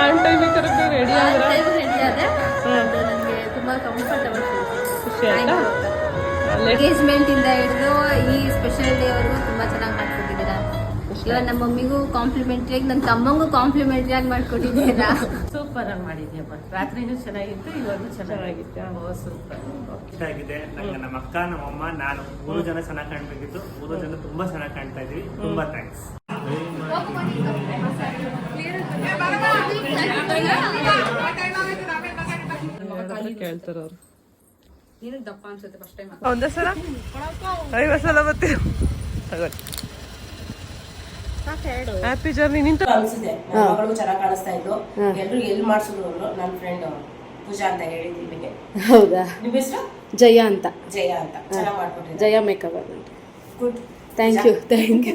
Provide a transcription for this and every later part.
On ನನಗೆ ತುಂಬ comfortable ಖುಷಿ ಆಯ್ತಾ ಎಂಗೇಜ್ಮೆಂಟ್ ಇಂದ ಹಿಡಿದು ಈ ಸ್ಪೆಷಲ್ ಡೇ ವರೆಗೂ ತುಂಬಾ ಚೆನ್ನಾಗಿ ಮಾಡ್ಕೊಟ್ಟಿದ್ದೀರಾ ಇವಾಗ ನಮ್ಮ ಮಮ್ಮಿಗೂ ಕಾಂಪ್ಲಿಮೆಂಟ್ರಿ ಆಗಿ ನನ್ನ ತಮ್ಮಂಗೂ ಕಾಂಪ್ಲಿಮೆಂಟ್ರಿ ಆಗಿ ಮಾಡ್ಕೊಟ್ಟಿದ್ದೀರಾ ಸೂಪರ್ ಆಗಿ ಮಾಡಿದ್ಯಪ್ಪ ರಾತ್ರಿನೂ ಚೆನ್ನಾಗಿತ್ತು ಇವಾಗೂ ಚೆನ್ನಾಗಿತ್ತು ಸೂಪರ್ ಚೆನ್ನಾಗಿದೆ. ನಂಗೆ ನಮ್ಮ ಅಕ್ಕ, ನಮ್ಮ ಅಮ್ಮ, ನಾನು ಮೂರು ಜನ ಚೆನ್ನಾಗಿ ಕಾಣ್ಬೇಕಿತ್ತು. ಮೂರು ಜನ ತುಂಬಾ ಚೆನ್ನಾಗಿ ಕಾಣ್ತಾ ಇದೀವಿ ತುಂಬಾ ಥ್ಯಾಂಕ್ಸ್ ಕೇಳ್ತಾರ ಅವ್ರು ನೀನು ದಪ್ಪ ಅನ್ಸುತ್ತೆ ಫಸ್ಟ್ ಟೈಮ್ ಒಂದೇ ಸಲ ಐವತ್ತು ಸಲ ಬರ್ತೀವಿ ಹ್ಯಾಪಿ ಜರ್ನಿ ನಿಂತು ಅನ್ಸಿದೆ ಚೆನ್ನಾಗಿ ಕಾಣಿಸ್ತಾ ಇದ್ದು ಎಲ್ರು ಎಲ್ಲಿ ಮಾಡಿಸಿದ್ರು ಅವರು ನನ್ನ ಫ್ರೆಂಡ್ ಪೂಜಾ ಅಂತ ಹೇಳಿದ್ರು ನಿಮಗೆ. ಹೌದಾ? ನಿಮ್ಮ ಹೆಸರು? ಜಯ ಅಂತ. ಜಯ ಅಂತ. ಚೆನ್ನಾಗಿ Jaya makeup good thank you thank you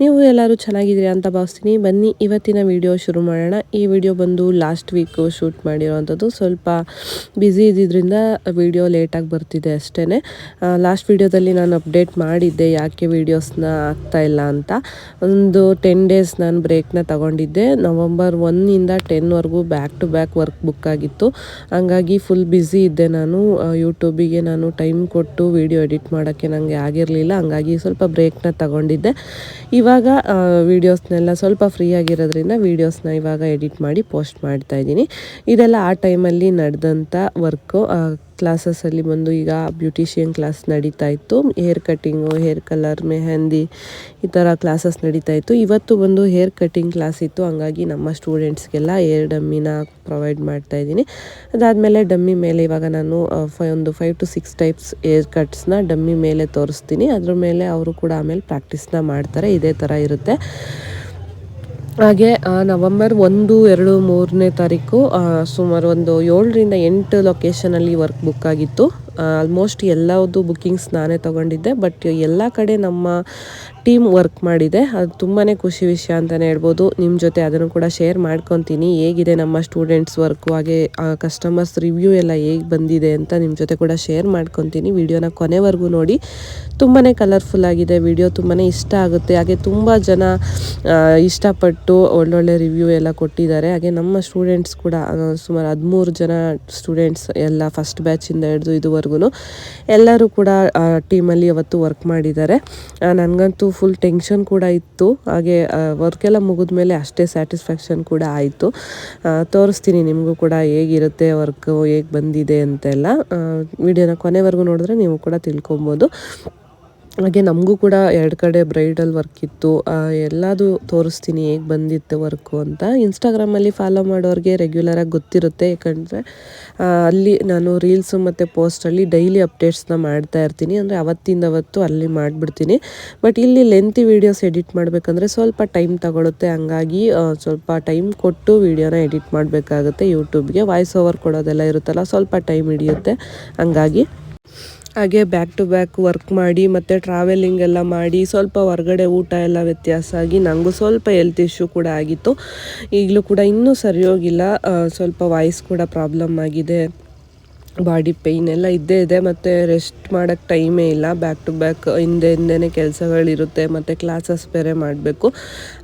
ನೀವು ಎಲ್ಲರೂ ಚೆನ್ನಾಗಿದ್ದೀರಾ ಅಂತ ಭಾವಿಸ್ತೀನಿ. ಬನ್ನಿ, ಇವತ್ತಿನ ವಿಡಿಯೋ ಶುರು ಮಾಡೋಣ. ಈ ವಿಡಿಯೋ ಬಂದು ಲಾಸ್ಟ್ ವೀಕು ಶೂಟ್ ಮಾಡಿರೋವಂಥದ್ದು. ಸ್ವಲ್ಪ ಬ್ಯುಸಿ ಇದ್ದಿದ್ದರಿಂದ ವಿಡಿಯೋ ಲೇಟಾಗಿ ಬರ್ತಿದೆ ಅಷ್ಟೇ ಲಾಸ್ಟ್ ವಿಡಿಯೋದಲ್ಲಿ ನಾನು ಅಪ್ಡೇಟ್ ಮಾಡಿದ್ದೆ ಯಾಕೆ ವೀಡಿಯೋಸ್ನ ಇಲ್ಲ ಅಂತ. ಒಂದು ಟೆನ್ ಡೇಸ್ ನಾನು ಬ್ರೇಕ್ನ ತಗೊಂಡಿದ್ದೆ. ನವಂಬರ್ ಒನ್ನಿಂದ ಟೆನ್ವರೆಗೂ back to back work book ಆಗಿತ್ತು. ಹಂಗಾಗಿ ಫುಲ್ ಬ್ಯುಸಿ ಇದ್ದೆ ನಾನು. ಯೂಟ್ಯೂಬಿಗೆ ನಾನು ಟೈಮ್ ಕೊಟ್ಟು ವಿಡಿಯೋ ಎಡಿಟ್ ಮಾಡೋಕ್ಕೆ ನನಗೆ ಆಗಿರಲಿಲ್ಲ. ಹಂಗಾಗಿ ಸ್ವಲ್ಪ ಬ್ರೇಕ್ನ ತಗೊಂಡಿದ್ದೆ. ಇವಾಗ ವೀಡಿಯೋಸ್ನೆಲ್ಲ ಸ್ವಲ್ಪ ಫ್ರೀ ಆಗಿರೋದ್ರಿಂದ ವೀಡಿಯೋಸ್ನ ಇವಾಗ ಎಡಿಟ್ ಮಾಡಿ ಪೋಸ್ಟ್ ಮಾಡ್ತಾ ಇದ್ದೀನಿ. ಇದೆಲ್ಲ ಆ ಟೈಮಲ್ಲಿ ನಡೆದಂಥ ವರ್ಕು ಕ್ಲಾಸಸ್ಸಲ್ಲಿ ಬಂದು ಈಗ ಬ್ಯೂಟಿಷಿಯನ್ ಕ್ಲಾಸ್ ನಡೀತಾ ಇತ್ತು. Hair cutting hair colour mehndi ಈ ಥರ ಕ್ಲಾಸಸ್ ನಡೀತಾ ಇತ್ತು. ಇವತ್ತು ಬಂದು ಹೇರ್ ಕಟ್ಟಿಂಗ್ ಕ್ಲಾಸ್ ಇತ್ತು. ಹಂಗಾಗಿ ನಮ್ಮ ಸ್ಟೂಡೆಂಟ್ಸ್ಗೆಲ್ಲ ಏರ್ ಡಮ್ಮಿನ ಪ್ರೊವೈಡ್ ಮಾಡ್ತಾ ಇದ್ದೀನಿ. ಅದಾದಮೇಲೆ ಡಮ್ಮಿ ಮೇಲೆ ಇವಾಗ ನಾನು ಫೈ ಒಂದು five to six types hair ಕಟ್ಸ್ನ dummy ಮೇಲೆ ತೋರಿಸ್ತೀನಿ. ಅದ್ರ ಮೇಲೆ ಅವರು ಕೂಡ ಆಮೇಲೆ ಪ್ರಾಕ್ಟೀಸ್ನ ಮಾಡ್ತಾರೆ. ಇದೇ ಥರ ಇರುತ್ತೆ. ಹಾಗೆ ನವಂಬರ್ ಒಂದು, ಎರಡು, ಮೂರನೇ ತಾರೀಕು ಸುಮಾರು ಒಂದು ಏಳರಿಂದ ಎಂಟು ಲೊಕೇಶನಲ್ಲಿ ವರ್ಕ್ ಬುಕ್ ಆಗಿತ್ತು. ಆಲ್ಮೋಸ್ಟ್ ಎಲ್ಲವುದು ಬುಕ್ಕಿಂಗ್ಸ್ ನಾನೇ ತೊಗೊಂಡಿದ್ದೆ ಬಟ್ ಎಲ್ಲ ಕಡೆ ನಮ್ಮ ಟೀಮ್ ವರ್ಕ್ ಮಾಡಿದೆ. ಅದು ತುಂಬಾ ಖುಷಿ ವಿಷಯ ಅಂತಲೇ ಹೇಳ್ಬೋದು. ನಿಮ್ಮ ಜೊತೆ ಅದನ್ನು ಕೂಡ ಶೇರ್ ಮಾಡ್ಕೊತೀನಿ. ಹೇಗಿದೆ ನಮ್ಮ ಸ್ಟೂಡೆಂಟ್ಸ್ ವರ್ಕು ಹಾಗೆ ಕಸ್ಟಮರ್ಸ್ ರಿವ್ಯೂ ಎಲ್ಲ ಹೇಗೆ ಬಂದಿದೆ ಅಂತ ನಿಮ್ಮ ಜೊತೆ ಕೂಡ ಶೇರ್ ಮಾಡ್ಕೊತೀನಿ. ವಿಡಿಯೋನ ಕೊನೆವರೆಗೂ ನೋಡಿ. ತುಂಬಾ ಕಲರ್ಫುಲ್ ಆಗಿದೆ. ವಿಡಿಯೋ ತುಂಬಾ ಇಷ್ಟ ಆಗುತ್ತೆ. ಹಾಗೆ ತುಂಬ ಜನ ಇಷ್ಟಪಟ್ಟು ಒಳ್ಳೊಳ್ಳೆ ರಿವ್ಯೂ ಎಲ್ಲ ಕೊಟ್ಟಿದ್ದಾರೆ. ಹಾಗೆ ನಮ್ಮ ಸ್ಟೂಡೆಂಟ್ಸ್ ಕೂಡ ಸುಮಾರು ಹದಿಮೂರು ಜನ ಸ್ಟೂಡೆಂಟ್ಸ್ ಎಲ್ಲ ಫಸ್ಟ್ ಬ್ಯಾಚಿಂದ ಹಿಡಿದು ಇದುವರೆಗೂ ಎಲ್ಲರೂ ಕೂಡ ಟೀಮಲ್ಲಿ ಅವತ್ತು ವರ್ಕ್ ಮಾಡಿದ್ದಾರೆ. ನನಗಂತೂ ಫುಲ್ ಟೆನ್ಷನ್ ಕೂಡ ಇತ್ತು. ಹಾಗೆ ವರ್ಕ್ ಎಲ್ಲ ಮುಗಿದ ಮೇಲೆ ಅಷ್ಟೇ ಸ್ಯಾಟಿಸ್ಫ್ಯಾಕ್ಷನ್ ಕೂಡ ಆಯಿತು. ತೋರಿಸ್ತೀನಿ ನಿಮಗೂ ಕೂಡ ಹೇಗಿರುತ್ತೆ ವರ್ಕು ಹೇಗೆ ಬಂದಿದೆ ಅಂತೆಲ್ಲ. ವಿಡಿಯೋನ ಕೊನೆವರೆಗೂ ನೋಡಿದ್ರೆ ನೀವು ಕೂಡ ತಿಳ್ಕೊಬೋದು. ಹಾಗೆ ನಮಗೂ ಕೂಡ ಎರಡು ಕಡೆ ಬ್ರೈಡಲ್ ವರ್ಕ್ ಇತ್ತು. ಎಲ್ಲದು ತೋರಿಸ್ತೀನಿ ಹೇಗೆ ಬಂದಿತ್ತು ವರ್ಕು ಅಂತ. ಇನ್ಸ್ಟಾಗ್ರಾಮಲ್ಲಿ ಫಾಲೋ ಮಾಡೋರಿಗೆ ರೆಗ್ಯುಲರಾಗಿ ಗೊತ್ತಿರುತ್ತೆ. ಯಾಕಂದರೆ ಅಲ್ಲಿ ನಾನು ರೀಲ್ಸು ಮತ್ತು ಪೋಸ್ಟಲ್ಲಿ ಡೈಲಿ ಅಪ್ಡೇಟ್ಸ್ನ ಮಾಡ್ತಾ ಇರ್ತೀನಿ. ಅಂದರೆ ಅವತ್ತಿಂದ ಅವತ್ತು ಅಲ್ಲಿ ಮಾಡಿಬಿಡ್ತೀನಿ. ಬಟ್ ಇಲ್ಲಿ ಲೆಂತಿ ವೀಡಿಯೋಸ್ ಎಡಿಟ್ ಮಾಡಬೇಕಂದ್ರೆ ಸ್ವಲ್ಪ ಟೈಮ್ ತಗೊಳುತ್ತೆ. ಹಂಗಾಗಿ ಸ್ವಲ್ಪ ಟೈಮ್ ಕೊಟ್ಟು ವೀಡಿಯೋನ ಎಡಿಟ್ ಮಾಡಬೇಕಾಗುತ್ತೆ. ಯೂಟ್ಯೂಬ್ಗೆ ವಾಯ್ಸ್ ಓವರ್ ಕೊಡೋದೆಲ್ಲ ಇರುತ್ತಲ್ಲ, ಸ್ವಲ್ಪ ಟೈಮ್ ಹಿಡಿಯುತ್ತೆ. ಹಂಗಾಗಿ ಹಾಗೆ ಬ್ಯಾಕ್ ಟು ಬ್ಯಾಕ್ ವರ್ಕ್ ಮಾಡಿ ಮತ್ತು ಟ್ರಾವೆಲಿಂಗ್ ಎಲ್ಲ ಮಾಡಿ ಸ್ವಲ್ಪ ಹೊರಗಡೆ ಊಟ ಎಲ್ಲ ವ್ಯತ್ಯಾಸ ಆಗಿ ನನಗೂ ಸ್ವಲ್ಪ ಹೆಲ್ತ್ ಇಶ್ಯೂ ಕೂಡ ಆಗಿತ್ತು. ಈಗಲೂ ಕೂಡ ಇನ್ನೂ ಸರಿ ಹೋಗಿಲ್ಲ ಸ್ವಲ್ಪ ವಾಯ್ಸ್ ಕೂಡ ಪ್ರಾಬ್ಲಮ್ ಆಗಿದೆ. ಬಾಡಿ ಪೇಯ್ನ್ ಎಲ್ಲ ಇದ್ದೇ ಇದೆ, ಮತ್ತು ರೆಸ್ಟ್ ಮಾಡೋಕ್ಕೆ ಟೈಮೇ ಇಲ್ಲ. ಬ್ಯಾಕ್ ಟು ಬ್ಯಾಕ್ ಹಿಂದೆ ಹಿಂದೆನೇ ಕೆಲಸಗಳಿರುತ್ತೆ, ಮತ್ತು ಕ್ಲಾಸಸ್ ಬೇರೆ ಮಾಡಬೇಕು.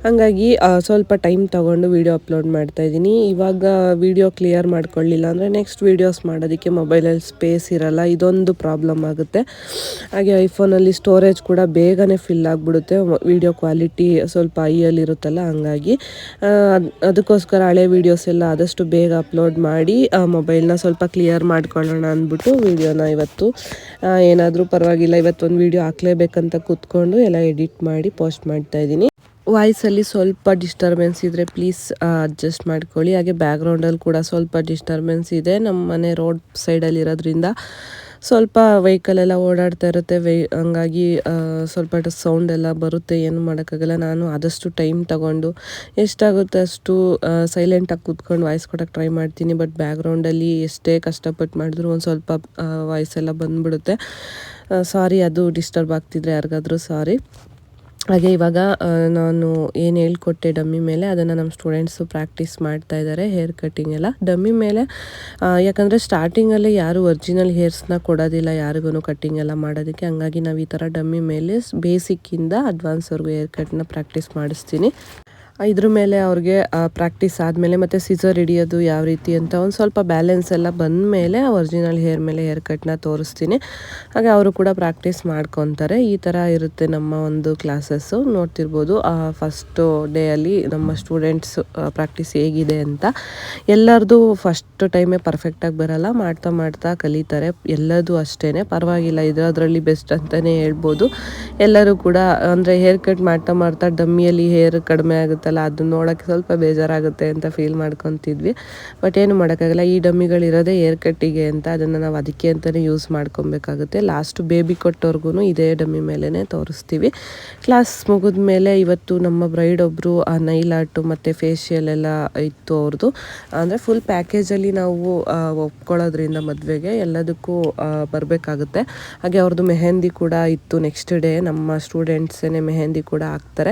ಹಾಗಾಗಿ ಸ್ವಲ್ಪ ಟೈಮ್ ತೊಗೊಂಡು ವೀಡಿಯೋ ಅಪ್ಲೋಡ್ ಮಾಡ್ತಾ ಇದ್ದೀನಿ. ಇವಾಗ ವೀಡಿಯೋ ಕ್ಲಿಯರ್ ಮಾಡ್ಕೊಳ್ಳಿಲ್ಲ ಅಂದರೆ ನೆಕ್ಸ್ಟ್ ವೀಡಿಯೋಸ್ ಮಾಡೋದಕ್ಕೆ ಮೊಬೈಲಲ್ಲಿ ಸ್ಪೇಸ್ ಇರಲ್ಲ, ಇದೊಂದು ಪ್ರಾಬ್ಲಮ್ ಆಗುತ್ತೆ. ಹಾಗೆ ಐಫೋನಲ್ಲಿ ಸ್ಟೋರೇಜ್ ಕೂಡ ಬೇಗನೆ ಫಿಲ್ ಆಗಿಬಿಡುತ್ತೆ. ವೀಡಿಯೋ ಕ್ವಾಲಿಟಿ ಸ್ವಲ್ಪ ಐಯಲ್ಲಿರುತ್ತಲ್ಲ ಹಂಗಾಗಿ ಅದಕ್ಕೋಸ್ಕರ ಹಳೆ ವೀಡಿಯೋಸ್ ಎಲ್ಲ ಆದಷ್ಟು ಬೇಗ ಅಪ್ಲೋಡ್ ಮಾಡಿ ಮೊಬೈಲ್ನ ಸ್ವಲ್ಪ ಕ್ಲಿಯರ್ ಮಾಡ್ಕೊಳ್ಳೋಣ ಅಂದ್ಬಿಟ್ಟು ವೀಡಿಯೋನ ಇವತ್ತು ಏನಾದರೂ ಪರವಾಗಿಲ್ಲ, ಇವತ್ತೊಂದು ವೀಡಿಯೋ ಹಾಕ್ಲೇಬೇಕಂತ ಕೂತ್ಕೊಂಡು ಎಲ್ಲ ಎಡಿಟ್ ಮಾಡಿ ಪೋಸ್ಟ್ ಮಾಡ್ತಾ ಇದ್ದೀನಿ. ವಾಯ್ಸಲ್ಲಿ ಸ್ವಲ್ಪ ಡಿಸ್ಟರ್ಬೆನ್ಸ್ ಇದ್ದರೆ ಪ್ಲೀಸ್ ಅಡ್ಜಸ್ಟ್ ಮಾಡ್ಕೊಳ್ಳಿ. ಹಾಗೆ ಬ್ಯಾಕ್ಗ್ರೌಂಡಲ್ಲಿ ಕೂಡ ಸ್ವಲ್ಪ ಡಿಸ್ಟರ್ಬೆನ್ಸ್ ಇದೆ. ನಮ್ಮ ಮನೆ ರೋಡ್ ಸೈಡಲ್ಲಿ ಇರೋದ್ರಿಂದ ಸ್ವಲ್ಪ ವೆಹಿಕಲ್ ಎಲ್ಲ ಓಡಾಡ್ತಾ ಇರುತ್ತೆ. ವೈ, ಹಂಗಾಗಿ ಸ್ವಲ್ಪ ಸೌಂಡ್ ಎಲ್ಲ ಬರುತ್ತೆ. ಏನು ಮಾಡೋಕ್ಕಾಗಲ್ಲ. ನಾನು ಆದಷ್ಟು ಟೈಮ್ ತಗೊಂಡು ಎಷ್ಟಾಗುತ್ತೆ ಅಷ್ಟು ಸೈಲೆಂಟಾಗಿ ಕೂತ್ಕೊಂಡು ವಾಯ್ಸ್ ಕೊಡೋಕ್ಕೆ ಟ್ರೈ ಮಾಡ್ತೀನಿ. ಬಟ್ ಬ್ಯಾಕ್ಗ್ರೌಂಡಲ್ಲಿ ಎಷ್ಟೇ ಕಷ್ಟಪಟ್ಟು ಮಾಡಿದ್ರು ಒಂದು ಸ್ವಲ್ಪ ವಾಯ್ಸ್ ಎಲ್ಲ ಬಂದ್ಬಿಡುತ್ತೆ. ಸಾರಿ ಅದು ಡಿಸ್ಟರ್ಬ್ ಆಗ್ತಿದ್ರೆ ಯಾರಿಗಾದ್ರೂ ಸಾರಿ ಹಾಗೆ ಇವಾಗ ನಾನು ಏನು ಹೇಳ್ಕೊಟ್ಟೆ ಡಮ್ಮಿ ಮೇಲೆ, ಅದನ್ನು ನಮ್ಮ ಸ್ಟೂಡೆಂಟ್ಸು ಪ್ರಾಕ್ಟೀಸ್ ಮಾಡ್ತಾ ಇದ್ದಾರೆ ಹೇರ್ ಕಟ್ಟಿಂಗ್ ಎಲ್ಲ. ಡಮ್ಮಿ ಮೇಲೆ ಯಾಕಂದರೆ ಸ್ಟಾರ್ಟಿಂಗಲ್ಲಿ ಯಾರು ಒರಿಜಿನಲ್ ಹೇರ್ಸ್ನ ಕೊಡೋದಿಲ್ಲ ಯಾರಿಗೂ ಕಟ್ಟಿಂಗ್ ಎಲ್ಲ ಮಾಡೋದಕ್ಕೆ. ಹಂಗಾಗಿ ನಾವು ಈ ಥರ ಡಮ್ಮಿ ಮೇಲೆ ಬೇಸಿಕ್ಕಿಂದ ಅಡ್ವಾನ್ಸ್ವರೆಗೂ ಹೇರ್ ಕಟ್ನ ಪ್ರಾಕ್ಟೀಸ್ ಮಾಡಿಸ್ತೀನಿ. ಇದ್ರ ಮೇಲೆ ಅವ್ರಿಗೆ ಪ್ರಾಕ್ಟೀಸ್ ಆದಮೇಲೆ ಮತ್ತು ಸಿಸರ್ ಹಿಡಿಯೋದು ಯಾವ ರೀತಿ ಅಂತ ಒಂದು ಸ್ವಲ್ಪ ಬ್ಯಾಲೆನ್ಸ್ ಎಲ್ಲ ಬಂದ ಮೇಲೆ ಒರಿಜಿನಲ್ ಹೇರ್ ಮೇಲೆ ಹೇರ್ ಕಟ್ನ ತೋರಿಸ್ತೀನಿ. ಹಾಗೆ ಅವರು ಕೂಡ ಪ್ರಾಕ್ಟೀಸ್ ಮಾಡ್ಕೊತಾರೆ. ಈ ಥರ ಇರುತ್ತೆ ನಮ್ಮ ಒಂದು ಕ್ಲಾಸಸ್ಸು ನೋಡ್ತಿರ್ಬೋದು ಫಸ್ಟು ಡೇಯಲ್ಲಿ ನಮ್ಮ ಸ್ಟೂಡೆಂಟ್ಸ್ ಪ್ರಾಕ್ಟೀಸ್ ಹೇಗಿದೆ ಅಂತ. ಎಲ್ಲರದು ಫಸ್ಟ್ ಟೈಮೇ ಪರ್ಫೆಕ್ಟಾಗಿ ಬರಲ್ಲ. ಮಾಡ್ತಾ ಮಾಡ್ತಾ ಕಲಿತಾರೆ. ಎಲ್ಲದೂ ಅಷ್ಟೇ ಪರವಾಗಿಲ್ಲ ಇದರಲ್ಲಿ ಬೆಸ್ಟ್ ಅಂತಲೇ ಹೇಳ್ಬೋದು. ಎಲ್ಲರೂ ಕೂಡ, ಅಂದರೆ ಹೇರ್ ಕಟ್ ಮಾಡ್ತಾ ಮಾಡ್ತಾ ಡಮ್ಮಿಯಲ್ಲಿ ಹೇರ್ ಕಡಿಮೆ ಆಗುತ್ತಲ್ಲ ಅದು ನೋಡೋಕ್ಕೆ ಸ್ವಲ್ಪ ಬೇಜಾರಾಗುತ್ತೆ ಅಂತ ಫೀಲ್ ಮಾಡ್ಕೊತಿದ್ವಿ. ಬಟ್ ಏನು ಮಾಡೋಕ್ಕಾಗಲ್ಲ ಈ ಡಮ್ಮಿಗಳಿರೋದೇ ಏರ್ ಕಟ್ಟಿಗೆ ಅಂತ ಅದನ್ನು ನಾವು ಅದಕ್ಕೆ ಅಂತಲೇ ಯೂಸ್ ಮಾಡ್ಕೊಬೇಕಾಗುತ್ತೆ. ಲಾಸ್ಟ್ ಬೇಬಿ ಕೊಟ್ಟವ್ರಿಗೂ ಇದೇ ಡಮ್ಮಿ ಮೇಲೇ ತೋರಿಸ್ತೀವಿ. ಕ್ಲಾಸ್ ಮುಗಿದ ಮೇಲೆ ಇವತ್ತು ನಮ್ಮ ಬ್ರೈಡ್ ಒಬ್ಬರು ನೈಲ್ ಆರ್ಟು ಮತ್ತು ಫೇಶಿಯಲ್ ಎಲ್ಲ ಇತ್ತು ಅವ್ರದ್ದು ಅಂದರೆ ಫುಲ್ ಪ್ಯಾಕೇಜಲ್ಲಿ ನಾವು ಆ, ಒಪ್ಕೊಳ್ಳೋದ್ರಿಂದ ಮದುವೆಗೆ ಎಲ್ಲದಕ್ಕೂ ಬರಬೇಕಾಗುತ್ತೆ. ಹಾಗೆ ಅವ್ರದ್ದು ಮೆಹಂದಿ ಕೂಡ ಇತ್ತು ನೆಕ್ಸ್ಟ್ ಡೇ ನಮ್ಮ ಸ್ಟೂಡೆಂಟ್ಸೇ ಮೆಹಂದಿ ಕೂಡ ಹಾಕ್ತಾರೆ.